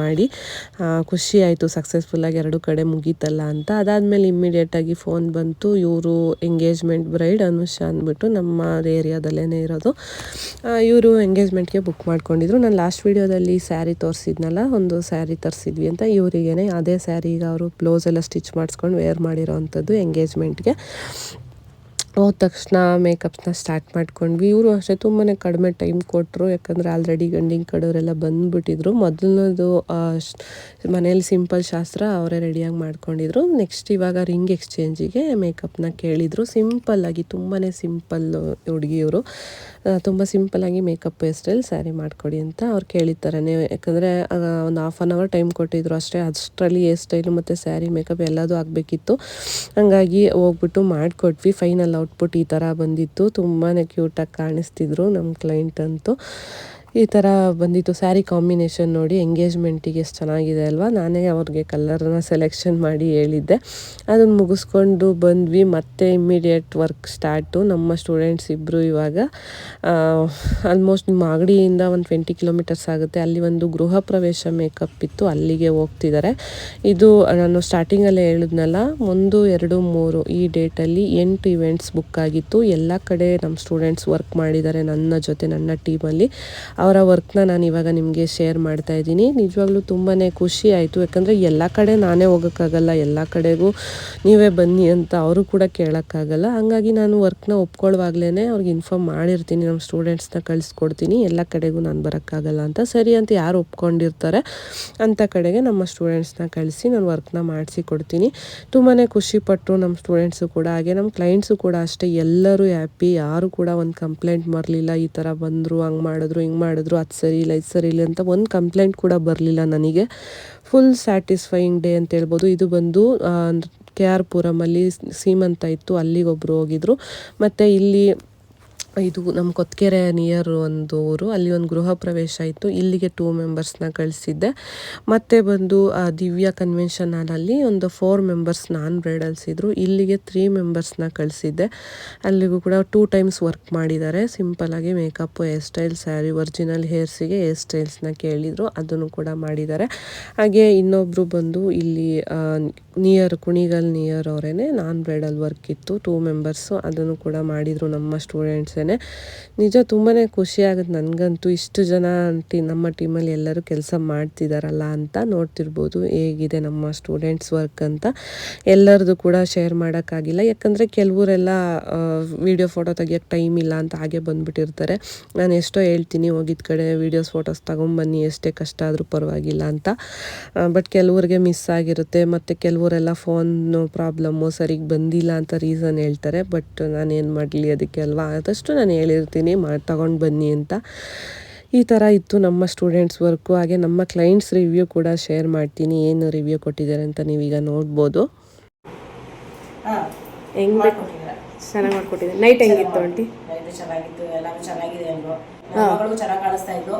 ಮಾಡಿ ಖುಷಿ ಆಯಿತು ಸಕ್ಸಸ್ಫುಲ್ಲಾಗಿ ಎರಡು ಕಡೆ ಮುಗೀತಲ್ಲ ಅಂತ. ಅದಾದಮೇಲೆ ಇಮ್ಮಿಡಿಯೇಟಾಗಿ ಫೋನ್ ಬಂತು. ಇವರು ಎಂಗೇಜ್ಮೆಂಟ್ ಬ್ರೈಡ್ ಅನುಷಾ ಅಂದ್ಬಿಟ್ಟು ನಮ್ಮ ಏರಿಯಾದಲ್ಲೇ ಇರೋದು. ಇವರು ಎಂಗೇಜ್ಮೆಂಟ್ಗೆ ಬುಕ್ ಮಾಡ್ಕೊಂಡಿದ್ರು. ನಾನು ಲಾಸ್ಟ್ ವೀಡಿಯೋದಲ್ಲಿ ಸ್ಯಾರಿ ತೋರಿಸಿದ್ನಲ್ಲ, ಒಂದು ಸ್ಯಾರಿ ತರಿಸಿದ್ವಿ ಅಂತ. ಇವರಿಗೇನೆ ಅದೇ ಸ್ಯಾರಿಗೆ ಅವರು ಬ್ಲೌಸ್ ಎಲ್ಲ ಸ್ಟಿಚ್ ಮಾಡಿಸ್ಕೊಂಡು ವೇರ್ ಮಾಡಿರೋ ಅಂಥದ್ದು ಎಂಗೇಜ್ಮೆಂಟ್ಗೆ ಹೋದ ತಕ್ಷಣ ಮೇಕಪ್ಸ್ನ ಸ್ಟಾರ್ಟ್ ಮಾಡ್ಕೊಂಡ್ವಿ. ಇವರು ಅಷ್ಟೇ ತುಂಬಾ ಕಡಿಮೆ ಟೈಮ್ ಕೊಟ್ಟರು ಯಾಕಂದರೆ ಆಲ್ರೆಡಿ ಗಂಡಿನ ಕಡೆಯವರೆಲ್ಲ ಬಂದುಬಿಟ್ಟಿದ್ರು. ಮೊದಲನೇದು ಮನೇಲಿ ಸಿಂಪಲ್ ಶಾಸ್ತ್ರ ಅವರೇ ರೆಡಿಯಾಗಿ ಮಾಡ್ಕೊಂಡಿದ್ರು. ನೆಕ್ಸ್ಟ್ ಇವಾಗ ರಿಂಗ್ ಎಕ್ಸ್ಚೇಂಜಿಗೆ ಮೇಕಪ್ನ ಕೇಳಿದರು. ಸಿಂಪಲ್ಲಾಗಿ ತುಂಬಾ ಸಿಂಪಲ್ ಹುಡುಗಿಯವರು. ತುಂಬ ಸಿಂಪಲ್ಲಾಗಿ ಮೇಕಪ್ ಸ್ಟೈಲ್ ಸ್ಯಾರಿ ಮಾಡಿಕೊಡಿ ಅಂತ ಅವ್ರು ಕೇಳಿದ್ದಾರನೇ. ಯಾಕಂದರೆ ಒಂದು ಹಾಫ್ ಆನ್ ಅವರ್ ಟೈಮ್ ಕೊಟ್ಟಿದ್ರು ಅಷ್ಟೇ. ಅಷ್ಟರಲ್ಲಿ ಹೇರ್ ಸ್ಟೈಲು ಮತ್ತು ಸ್ಯಾರಿ, ಮೇಕಪ್ ಎಲ್ಲದೂ ಆಗಬೇಕಿತ್ತು. ಹಾಗಾಗಿ ಹೋಗ್ಬಿಟ್ಟು ಮಾಡಿಕೊಟ್ವಿ. ಫೈನಲ್ ಔಟ್ಪುಟ್ ಈ ಥರ ಬಂದಿತ್ತು. ತುಂಬಾ ಕ್ಯೂಟಾಗಿ ಕಾಣಿಸ್ತಿದ್ರು ನಮ್ಮ ಕ್ಲೈಂಟ್ ಅಂತೂ. ಈ ಥರ ಬಂದಿತ್ತು ಸ್ಯಾರಿ ಕಾಂಬಿನೇಷನ್ ನೋಡಿ ಎಂಗೇಜ್ಮೆಂಟಿಗೆ ಎಷ್ಟು ಚೆನ್ನಾಗಿದೆ ಅಲ್ವಾ? ನಾನೇ ಅವ್ರಿಗೆ ಕಲ್ಲರನ್ನ ಸೆಲೆಕ್ಷನ್ ಮಾಡಿ ಹೇಳಿದ್ದೆ. ಅದನ್ನು ಮುಗಿಸ್ಕೊಂಡು ಬಂದ್ವಿ. ಮತ್ತೆ ಇಮ್ಮಿಡಿಯೇಟ್ ವರ್ಕ್ ಸ್ಟಾರ್ಟು ನಮ್ಮ ಸ್ಟೂಡೆಂಟ್ಸ್ ಇಬ್ಬರು ಇವಾಗ ಆಲ್ಮೋಸ್ಟ್ ಮಾಗಡಿಯಿಂದ ಒಂದು ಟ್ವೆಂಟಿ ಕಿಲೋಮೀಟರ್ಸ್ ಆಗುತ್ತೆ. ಅಲ್ಲಿ ಒಂದು ಗೃಹ ಪ್ರವೇಶ ಮೇಕಪ್ ಇತ್ತು. ಅಲ್ಲಿಗೆ ಹೋಗ್ತಿದ್ದಾರೆ. ಇದು ನಾನು ಸ್ಟಾರ್ಟಿಂಗಲ್ಲೇ ಹೇಳಿದ್ನಲ್ಲ, ಒಂದು, ಎರಡು, ಮೂರು ಈ ಡೇಟಲ್ಲಿ ಎಂಟು ಇವೆಂಟ್ಸ್ ಬುಕ್ ಆಗಿತ್ತು. ಎಲ್ಲ ಕಡೆ ನಮ್ಮ ಸ್ಟೂಡೆಂಟ್ಸ್ ವರ್ಕ್ ಮಾಡಿದ್ದಾರೆ ನನ್ನ ಜೊತೆ, ನನ್ನ ಟೀಮಲ್ಲಿ ಅವರ ವರ್ಕ್ನ ನಾನು ಇವಾಗ ನಿಮಗೆ ಶೇರ್ ಮಾಡ್ತಾ ಇದ್ದೀನಿ. ನಿಜವಾಗ್ಲೂ ತುಂಬಾ ಖುಷಿ ಆಯಿತು. ಯಾಕಂದರೆ ಎಲ್ಲ ಕಡೆ ನಾನೇ ಹೋಗೋಕ್ಕಾಗಲ್ಲ, ಎಲ್ಲ ಕಡೆಗೂ ನೀವೇ ಬನ್ನಿ ಅಂತ ಅವರು ಕೂಡ ಕೇಳೋಕ್ಕಾಗಲ್ಲ. ಹಾಗಾಗಿ ನಾನು ವರ್ಕ್ನ ಒಪ್ಕೊಳ್ಳುವಾಗಲೇ ಅವ್ರಿಗೆ ಇನ್ಫಾರ್ಮ್ ಮಾಡಿರ್ತೀನಿ. ನಮ್ಮ ಸ್ಟೂಡೆಂಟ್ಸ್ನ ಕಳಿಸ್ಕೊಡ್ತೀನಿ. ಎಲ್ಲ ಕಡೆಗೂ ನಾನು ಬರೋಕ್ಕಾಗಲ್ಲ ಅಂತ. ಸರಿ ಅಂತ ಯಾರು ಒಪ್ಕೊಂಡಿರ್ತಾರೆ ಅಂಥ ಕಡೆಗೆ ನಮ್ಮ ಸ್ಟೂಡೆಂಟ್ಸ್ನ ಕಳಿಸಿ ನಾನು ವರ್ಕ್ನ ಮಾಡಿಸಿ ಕೊಡ್ತೀನಿ. ತುಂಬಾ ಖುಷಿಪಟ್ಟರು ನಮ್ಮ ಸ್ಟೂಡೆಂಟ್ಸು ಕೂಡ, ಹಾಗೆ ನಮ್ಮ ಕ್ಲೈಂಟ್ಸು ಕೂಡ ಅಷ್ಟೇ. ಎಲ್ಲರೂ ಹ್ಯಾಪಿ ಯಾರು ಕೂಡ ಒಂದು ಕಂಪ್ಲೇಂಟ್ ಬರಲಿಲ್ಲ ಈ ಥರ ಬಂದರು, ಹಂಗೆ ಮಾಡಿದ್ರು, ಹಿಂಗೆ ಮಾಡಿದ್ರು ಅದು ಸರಿ ಇಲ್ಲ, ಇದು ಸರಿ ಇಲ್ಲ ಅಂತ ಒಂದು ಕಂಪ್ಲೇಂಟ್ ಕೂಡ ಬರಲಿಲ್ಲ ನನಗೆ. ಫುಲ್ ಸ್ಯಾಟಿಸ್ಫೈಯಿಂಗ್ ಡೇ ಅಂತ ಹೇಳ್ಬೋದು. ಇದು ಬಂದು ಕೆ ಆರ್ ಪುರಮಲ್ಲಿ ಸೀಮಂತ ಇತ್ತು. ಅಲ್ಲಿಗೆ ಒಬ್ಬರು ಹೋಗಿದ್ರು. ಮತ್ತು ಇಲ್ಲಿ ಇದು ನಮ್ಮ ಕೊತ್ಕೆರೆ ನಿಯರ್ ಒಂದು ಊರು. ಅಲ್ಲಿ ಒಂದು ಗೃಹ ಪ್ರವೇಶ ಇತ್ತು. ಇಲ್ಲಿಗೆ ಟೂ ಮೆಂಬರ್ಸ್ನ ಕಳಿಸಿದ್ದೆ. ಮತ್ತೆ ಬಂದು ದಿವ್ಯ ಕನ್ವೆನ್ಷನ್ ಹಾಲಲ್ಲಿ ಒಂದು ಫೋರ್ ಮೆಂಬರ್ಸ್ ನಾನ್ ಬ್ರೈಡಲ್ಸ್ ಇದ್ದರು ಇಲ್ಲಿಗೆ ತ್ರೀ ಮೆಂಬರ್ಸ್ನ ಕಳಿಸಿದ್ದೆ. ಅಲ್ಲಿಗೂ ಕೂಡ ಟೂ ಟೈಮ್ಸ್ ವರ್ಕ್ ಮಾಡಿದ್ದಾರೆ. ಸಿಂಪಲಾಗಿ makeup hair style saree original ಹೇರ್ಸಿಗೆ hair ಸ್ಟೈಲ್ಸ್ನ ಕೇಳಿದರು. ಅದನ್ನು ಕೂಡ ಮಾಡಿದ್ದಾರೆ. ಹಾಗೆ ಇನ್ನೊಬ್ಬರು ಬಂದು ಇಲ್ಲಿ ನಿಯರ್ ಕುಣಿಗಲ್ ನಿಯರ್ ಅವರೇ ನಾನ್ ಬ್ರೈಡಲ್ ವರ್ಕ್ ಇತ್ತು. ಟೂ ಮೆಂಬರ್ಸು ಅದನ್ನು ಕೂಡ ಮಾಡಿದರು ನಮ್ಮ ಸ್ಟೂಡೆಂಟ್ಸೇ ನಿಜ ತುಂಬಾ ಖುಷಿ ಆಗುತ್ತೆ ನನಗಂತೂ ಇಷ್ಟು ಜನ ಟಿ ನಮ್ಮ ಟೀಮಲ್ಲಿ ಎಲ್ಲರೂ ಕೆಲಸ ಮಾಡ್ತಿದ್ದಾರಲ್ಲ ಅಂತ ನೋಡ್ತಿರ್ಬೋದು. ಹೇಗಿದೆ ನಮ್ಮ ಸ್ಟೂಡೆಂಟ್ಸ್ ವರ್ಕ್ ಅಂತ. ಎಲ್ಲರದು ಕೂಡ ಶೇರ್ ಮಾಡೋಕ್ಕಾಗಿಲ್ಲ. ಯಾಕಂದರೆ ಕೆಲವರೆಲ್ಲ ವೀಡಿಯೋ ಫೋಟೋ ತೆಗಿಯೋಕ್ಕೆ ಟೈಮ್ ಇಲ್ಲ ಅಂತ ಹಾಗೆ ಬಂದುಬಿಟ್ಟಿರ್ತಾರೆ. ನಾನು ಎಷ್ಟೋ ಹೇಳ್ತೀನಿ ಹೋಗಿದ್ದ ಕಡೆ ವೀಡಿಯೋಸ್ ಫೋಟೋಸ್ ತೊಗೊಂಬನ್ನಿ, ಎಷ್ಟೇ ಕಷ್ಟ ಆದರೂ ಪರವಾಗಿಲ್ಲ ಅಂತ. ಬಟ್ ಕೆಲವ್ರಿಗೆ ಮಿಸ್ ಆಗಿರುತ್ತೆ. ಮತ್ತು ಕೆಲವರೆಲ್ಲ ಫೋನ್ ಪ್ರಾಬ್ಲಮ್ಮು ಸರಿಗೆ ಬಂದಿಲ್ಲ ಅಂತ ರೀಸನ್ ಹೇಳ್ತಾರೆ. ಬಟ್ ನಾನೇನು ಮಾಡಲಿ ಅದಕ್ಕೆ ಅಲ್ವಾ? ಆದಷ್ಟು ನಾನು ಹೇಳಿರ್ತೀನಿ ಮಾಡಿ ತಗೊಂಡು ಬನ್ನಿ ಅಂತ. ಈ ಥರ ಇತ್ತು ನಮ್ಮ ಸ್ಟೂಡೆಂಟ್ಸ್ ವರ್ಕು. ಹಾಗೆ ನಮ್ಮ ಕ್ಲೈಂಟ್ಸ್ ರಿವ್ಯೂ ಕೂಡ ಶೇರ್ ಮಾಡ್ತೀನಿ ಏನು ರಿವ್ಯೂ ಕೊಟ್ಟಿದ್ದಾರೆ ಅಂತ ನೀವೀಗ ನೋಡ್ಬೋದು. ಹೆಂಗ್ ಚೆನ್ನಾಗಿ ನೈಟ್ ಹೆಂಗಿತ್ತು ಆಂಟಿ? ಇದು ಚೆನ್ನಾಗಿತ್ತು ಎಲ್ಲಾನು ಚೆನ್ನಾಗಿದೆ ಅಂದ್ರು. ನನ್ನ ಮಗಳು ಚೆನ್ನಾಗಿ ಕಾಣಿಸ್ತಾ ಇದ್ದು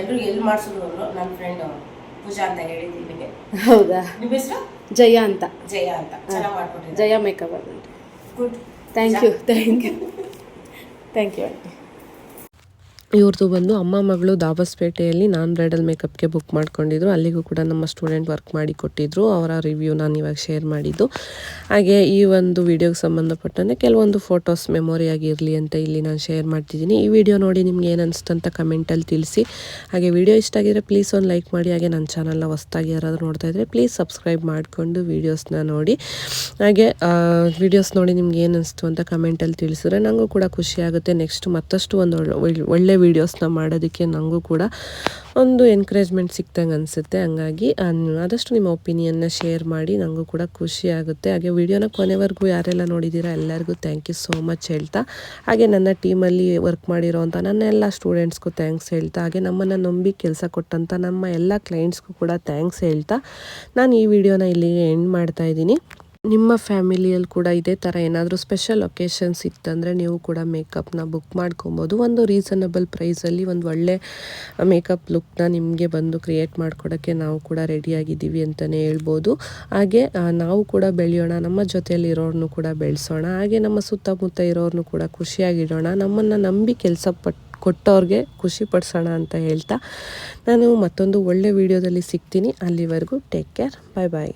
ಎಲ್ರು ಎಲ್ಲಿ ಮಾಡ್ಸಿದ್ರು ನನ್ನ ಫ್ರೆಂಡ್ ಪೂಜಾ ಅಂತ ಹೇಳಿದ್ದು ಇಲ್ಲಿಗೆ. ಹೌದಾ? ನಿಮ್ಮ ಹೆಸರು? ಜಯ ಅಂತ. ಜಯ ಅಂತ. ಚೆನ್ನಾಗಿ ಮಾಡ್ಕೊಟ್ಟಿದ್ದಾರೆ. Jaya makeup good thank you thank you thank you aunty ಇವ್ರದ್ದು ಬಂದು ಅಮ್ಮ, ಮಗಳು ದಾಬಸ್ಪೇಟೆಯಲ್ಲಿ ನಾನ್ ಬ್ರೈಡಲ್ ಮೇಕಪ್ಗೆ ಬುಕ್ ಮಾಡ್ಕೊಂಡಿದ್ರು. ಅಲ್ಲಿಗೂ ಕೂಡ ನಮ್ಮ ಸ್ಟೂಡೆಂಟ್ ವರ್ಕ್ ಮಾಡಿ ಕೊಟ್ಟಿದ್ರು. ಅವರ ರಿವ್ಯೂ ನಾನು ಇವಾಗ ಶೇರ್ ಮಾಡಿದ್ದು. ಹಾಗೆ ಈ ಒಂದು ವಿಡಿಯೋಗೆ ಸಂಬಂಧಪಟ್ಟಂತೆ ಕೆಲವೊಂದು ಫೋಟೋಸ್ ಮೆಮೊರಿ ಆಗಿರಲಿ ಅಂತ ಇಲ್ಲಿ ನಾನು ಶೇರ್ ಮಾಡ್ತಿದ್ದೀನಿ. ಈ ವಿಡಿಯೋ ನೋಡಿ ನಿಮ್ಗೆ ಏನು ಅಂತ ಕಮೆಂಟಲ್ಲಿ ತಿಳಿಸಿ. ಹಾಗೆ ವಿಡಿಯೋ ಇಷ್ಟ ಆಗಿದ್ರೆ ಪ್ಲೀಸ್ ಒಂದು ಲೈಕ್ ಮಾಡಿ. ಹಾಗೆ ನನ್ನ ಚಾನಲ್ನ ಹೊಸ್ದಾಗಿ ಯಾರಾದರೂ ನೋಡ್ತಾ ಇದ್ದರೆ ಪ್ಲೀಸ್ ಸಬ್ಸ್ಕ್ರೈಬ್ ಮಾಡಿಕೊಂಡು ವೀಡಿಯೋಸ್ನ ನೋಡಿ. ಹಾಗೆ ವಿಡಿಯೋಸ್ ನೋಡಿ ನಿಮ್ಗೆ ಏನು ಅನಿಸ್ತು ಅಂತ ಕಮೆಂಟಲ್ಲಿ ತಿಳಿಸಿದ್ರೆ ನನಗೂ ಕೂಡ ಖುಷಿ ಆಗುತ್ತೆ. ನೆಕ್ಸ್ಟ್ ಮತ್ತಷ್ಟು ಒಂದು ಒಳ್ಳೆ ಒಳ್ಳೆ ವೀಡಿಯೋಸ್ನ ಮಾಡೋದಕ್ಕೆ ನನಗೂ ಕೂಡ ಒಂದು ಎನ್ಕರೇಜ್ಮೆಂಟ್ ಸಿಕ್ದಂಗೆ ಅನಿಸುತ್ತೆ. ಹಂಗಾಗಿ ಆದಷ್ಟು ನಿಮ್ಮ ಒಪಿನಿಯನ್ನ ಶೇರ್ ಮಾಡಿ ನನಗೂ ಕೂಡ ಖುಷಿ ಆಗುತ್ತೆ. ಹಾಗೆ ವಿಡಿಯೋನ ಕೊನೆವರೆಗೂ ಯಾರೆಲ್ಲ ನೋಡಿದ್ದೀರಾ ಎಲ್ಲರಿಗೂ ಥ್ಯಾಂಕ್ ಯು ಸೋ ಮಚ್ ಹೇಳ್ತಾ, ಹಾಗೆ ನನ್ನ ಟೀಮಲ್ಲಿ ವರ್ಕ್ ಮಾಡಿರೋವಂಥ ನನ್ನ ಎಲ್ಲ ಸ್ಟೂಡೆಂಟ್ಸ್ಗೂ ಥ್ಯಾಂಕ್ಸ್ ಹೇಳ್ತಾ, ಹಾಗೆ ನಮ್ಮನ್ನು ನಂಬಿ ಕೆಲಸ ಕೊಟ್ಟಂಥ ನಮ್ಮ ಎಲ್ಲ ಕ್ಲೈಂಟ್ಸ್ಗೂ ಕೂಡ ಥ್ಯಾಂಕ್ಸ್ ಹೇಳ್ತಾ, ನಾನು ಈ ವಿಡಿಯೋನ ಇಲ್ಲಿಗೆ ಎಂಡ್ ಮಾಡ್ತಾ ಇದ್ದೀನಿ. ನಿಮ್ಮ ಫ್ಯಾಮಿಲಿಯಲ್ಲಿ ಕೂಡ ಇದೇ ಥರ ಏನಾದರೂ ಸ್ಪೆಷಲ್ ಒಕೇಶನ್ಸ್ ಇತ್ತಂದರೆ ನೀವು ಕೂಡ ಮೇಕಪ್ನ ಬುಕ್ ಮಾಡ್ಕೊಬೋದು. ಒಂದು ರೀಸನಬಲ್ ಪ್ರೈಸಲ್ಲಿ ಒಂದು ಒಳ್ಳೆ ಮೇಕಪ್ ಲುಕ್ನ ನಿಮಗೆ ಬಂದು ಕ್ರಿಯೇಟ್ ಮಾಡ್ಕೊಡೋಕ್ಕೆ ನಾವು ಕೂಡ ರೆಡಿಯಾಗಿದ್ದೀವಿ ಅಂತಲೇ ಹೇಳ್ಬೋದು. ಹಾಗೆ ನಾವು ಕೂಡ ಬೆಳೆಯೋಣ, ನಮ್ಮ ಜೊತೆಯಲ್ಲಿ ಇರೋರನ್ನು ಕೂಡ ಬೆಳೆಸೋಣ, ಹಾಗೆ ನಮ್ಮ ಸುತ್ತಮುತ್ತ ಇರೋರನ್ನು ಕೂಡ ಖುಷಿಯಾಗಿಡೋಣ, ನಮ್ಮನ್ನು ನಂಬಿ ಕೆಲಸ ಪಟ್ಟು ಕೊಟ್ಟವ್ರಿಗೆ ಖುಷಿ ಪಡಿಸೋಣ ಅಂತ ಹೇಳ್ತಾ ನಾನು ಮತ್ತೊಂದು ಒಳ್ಳೆ ವಿಡಿಯೋದಲ್ಲಿ ಸಿಗ್ತೀನಿ. ಅಲ್ಲಿವರೆಗೂ ಟೇಕ್ ಕೇರ್ ಬಾಯ್ ಬಾಯ್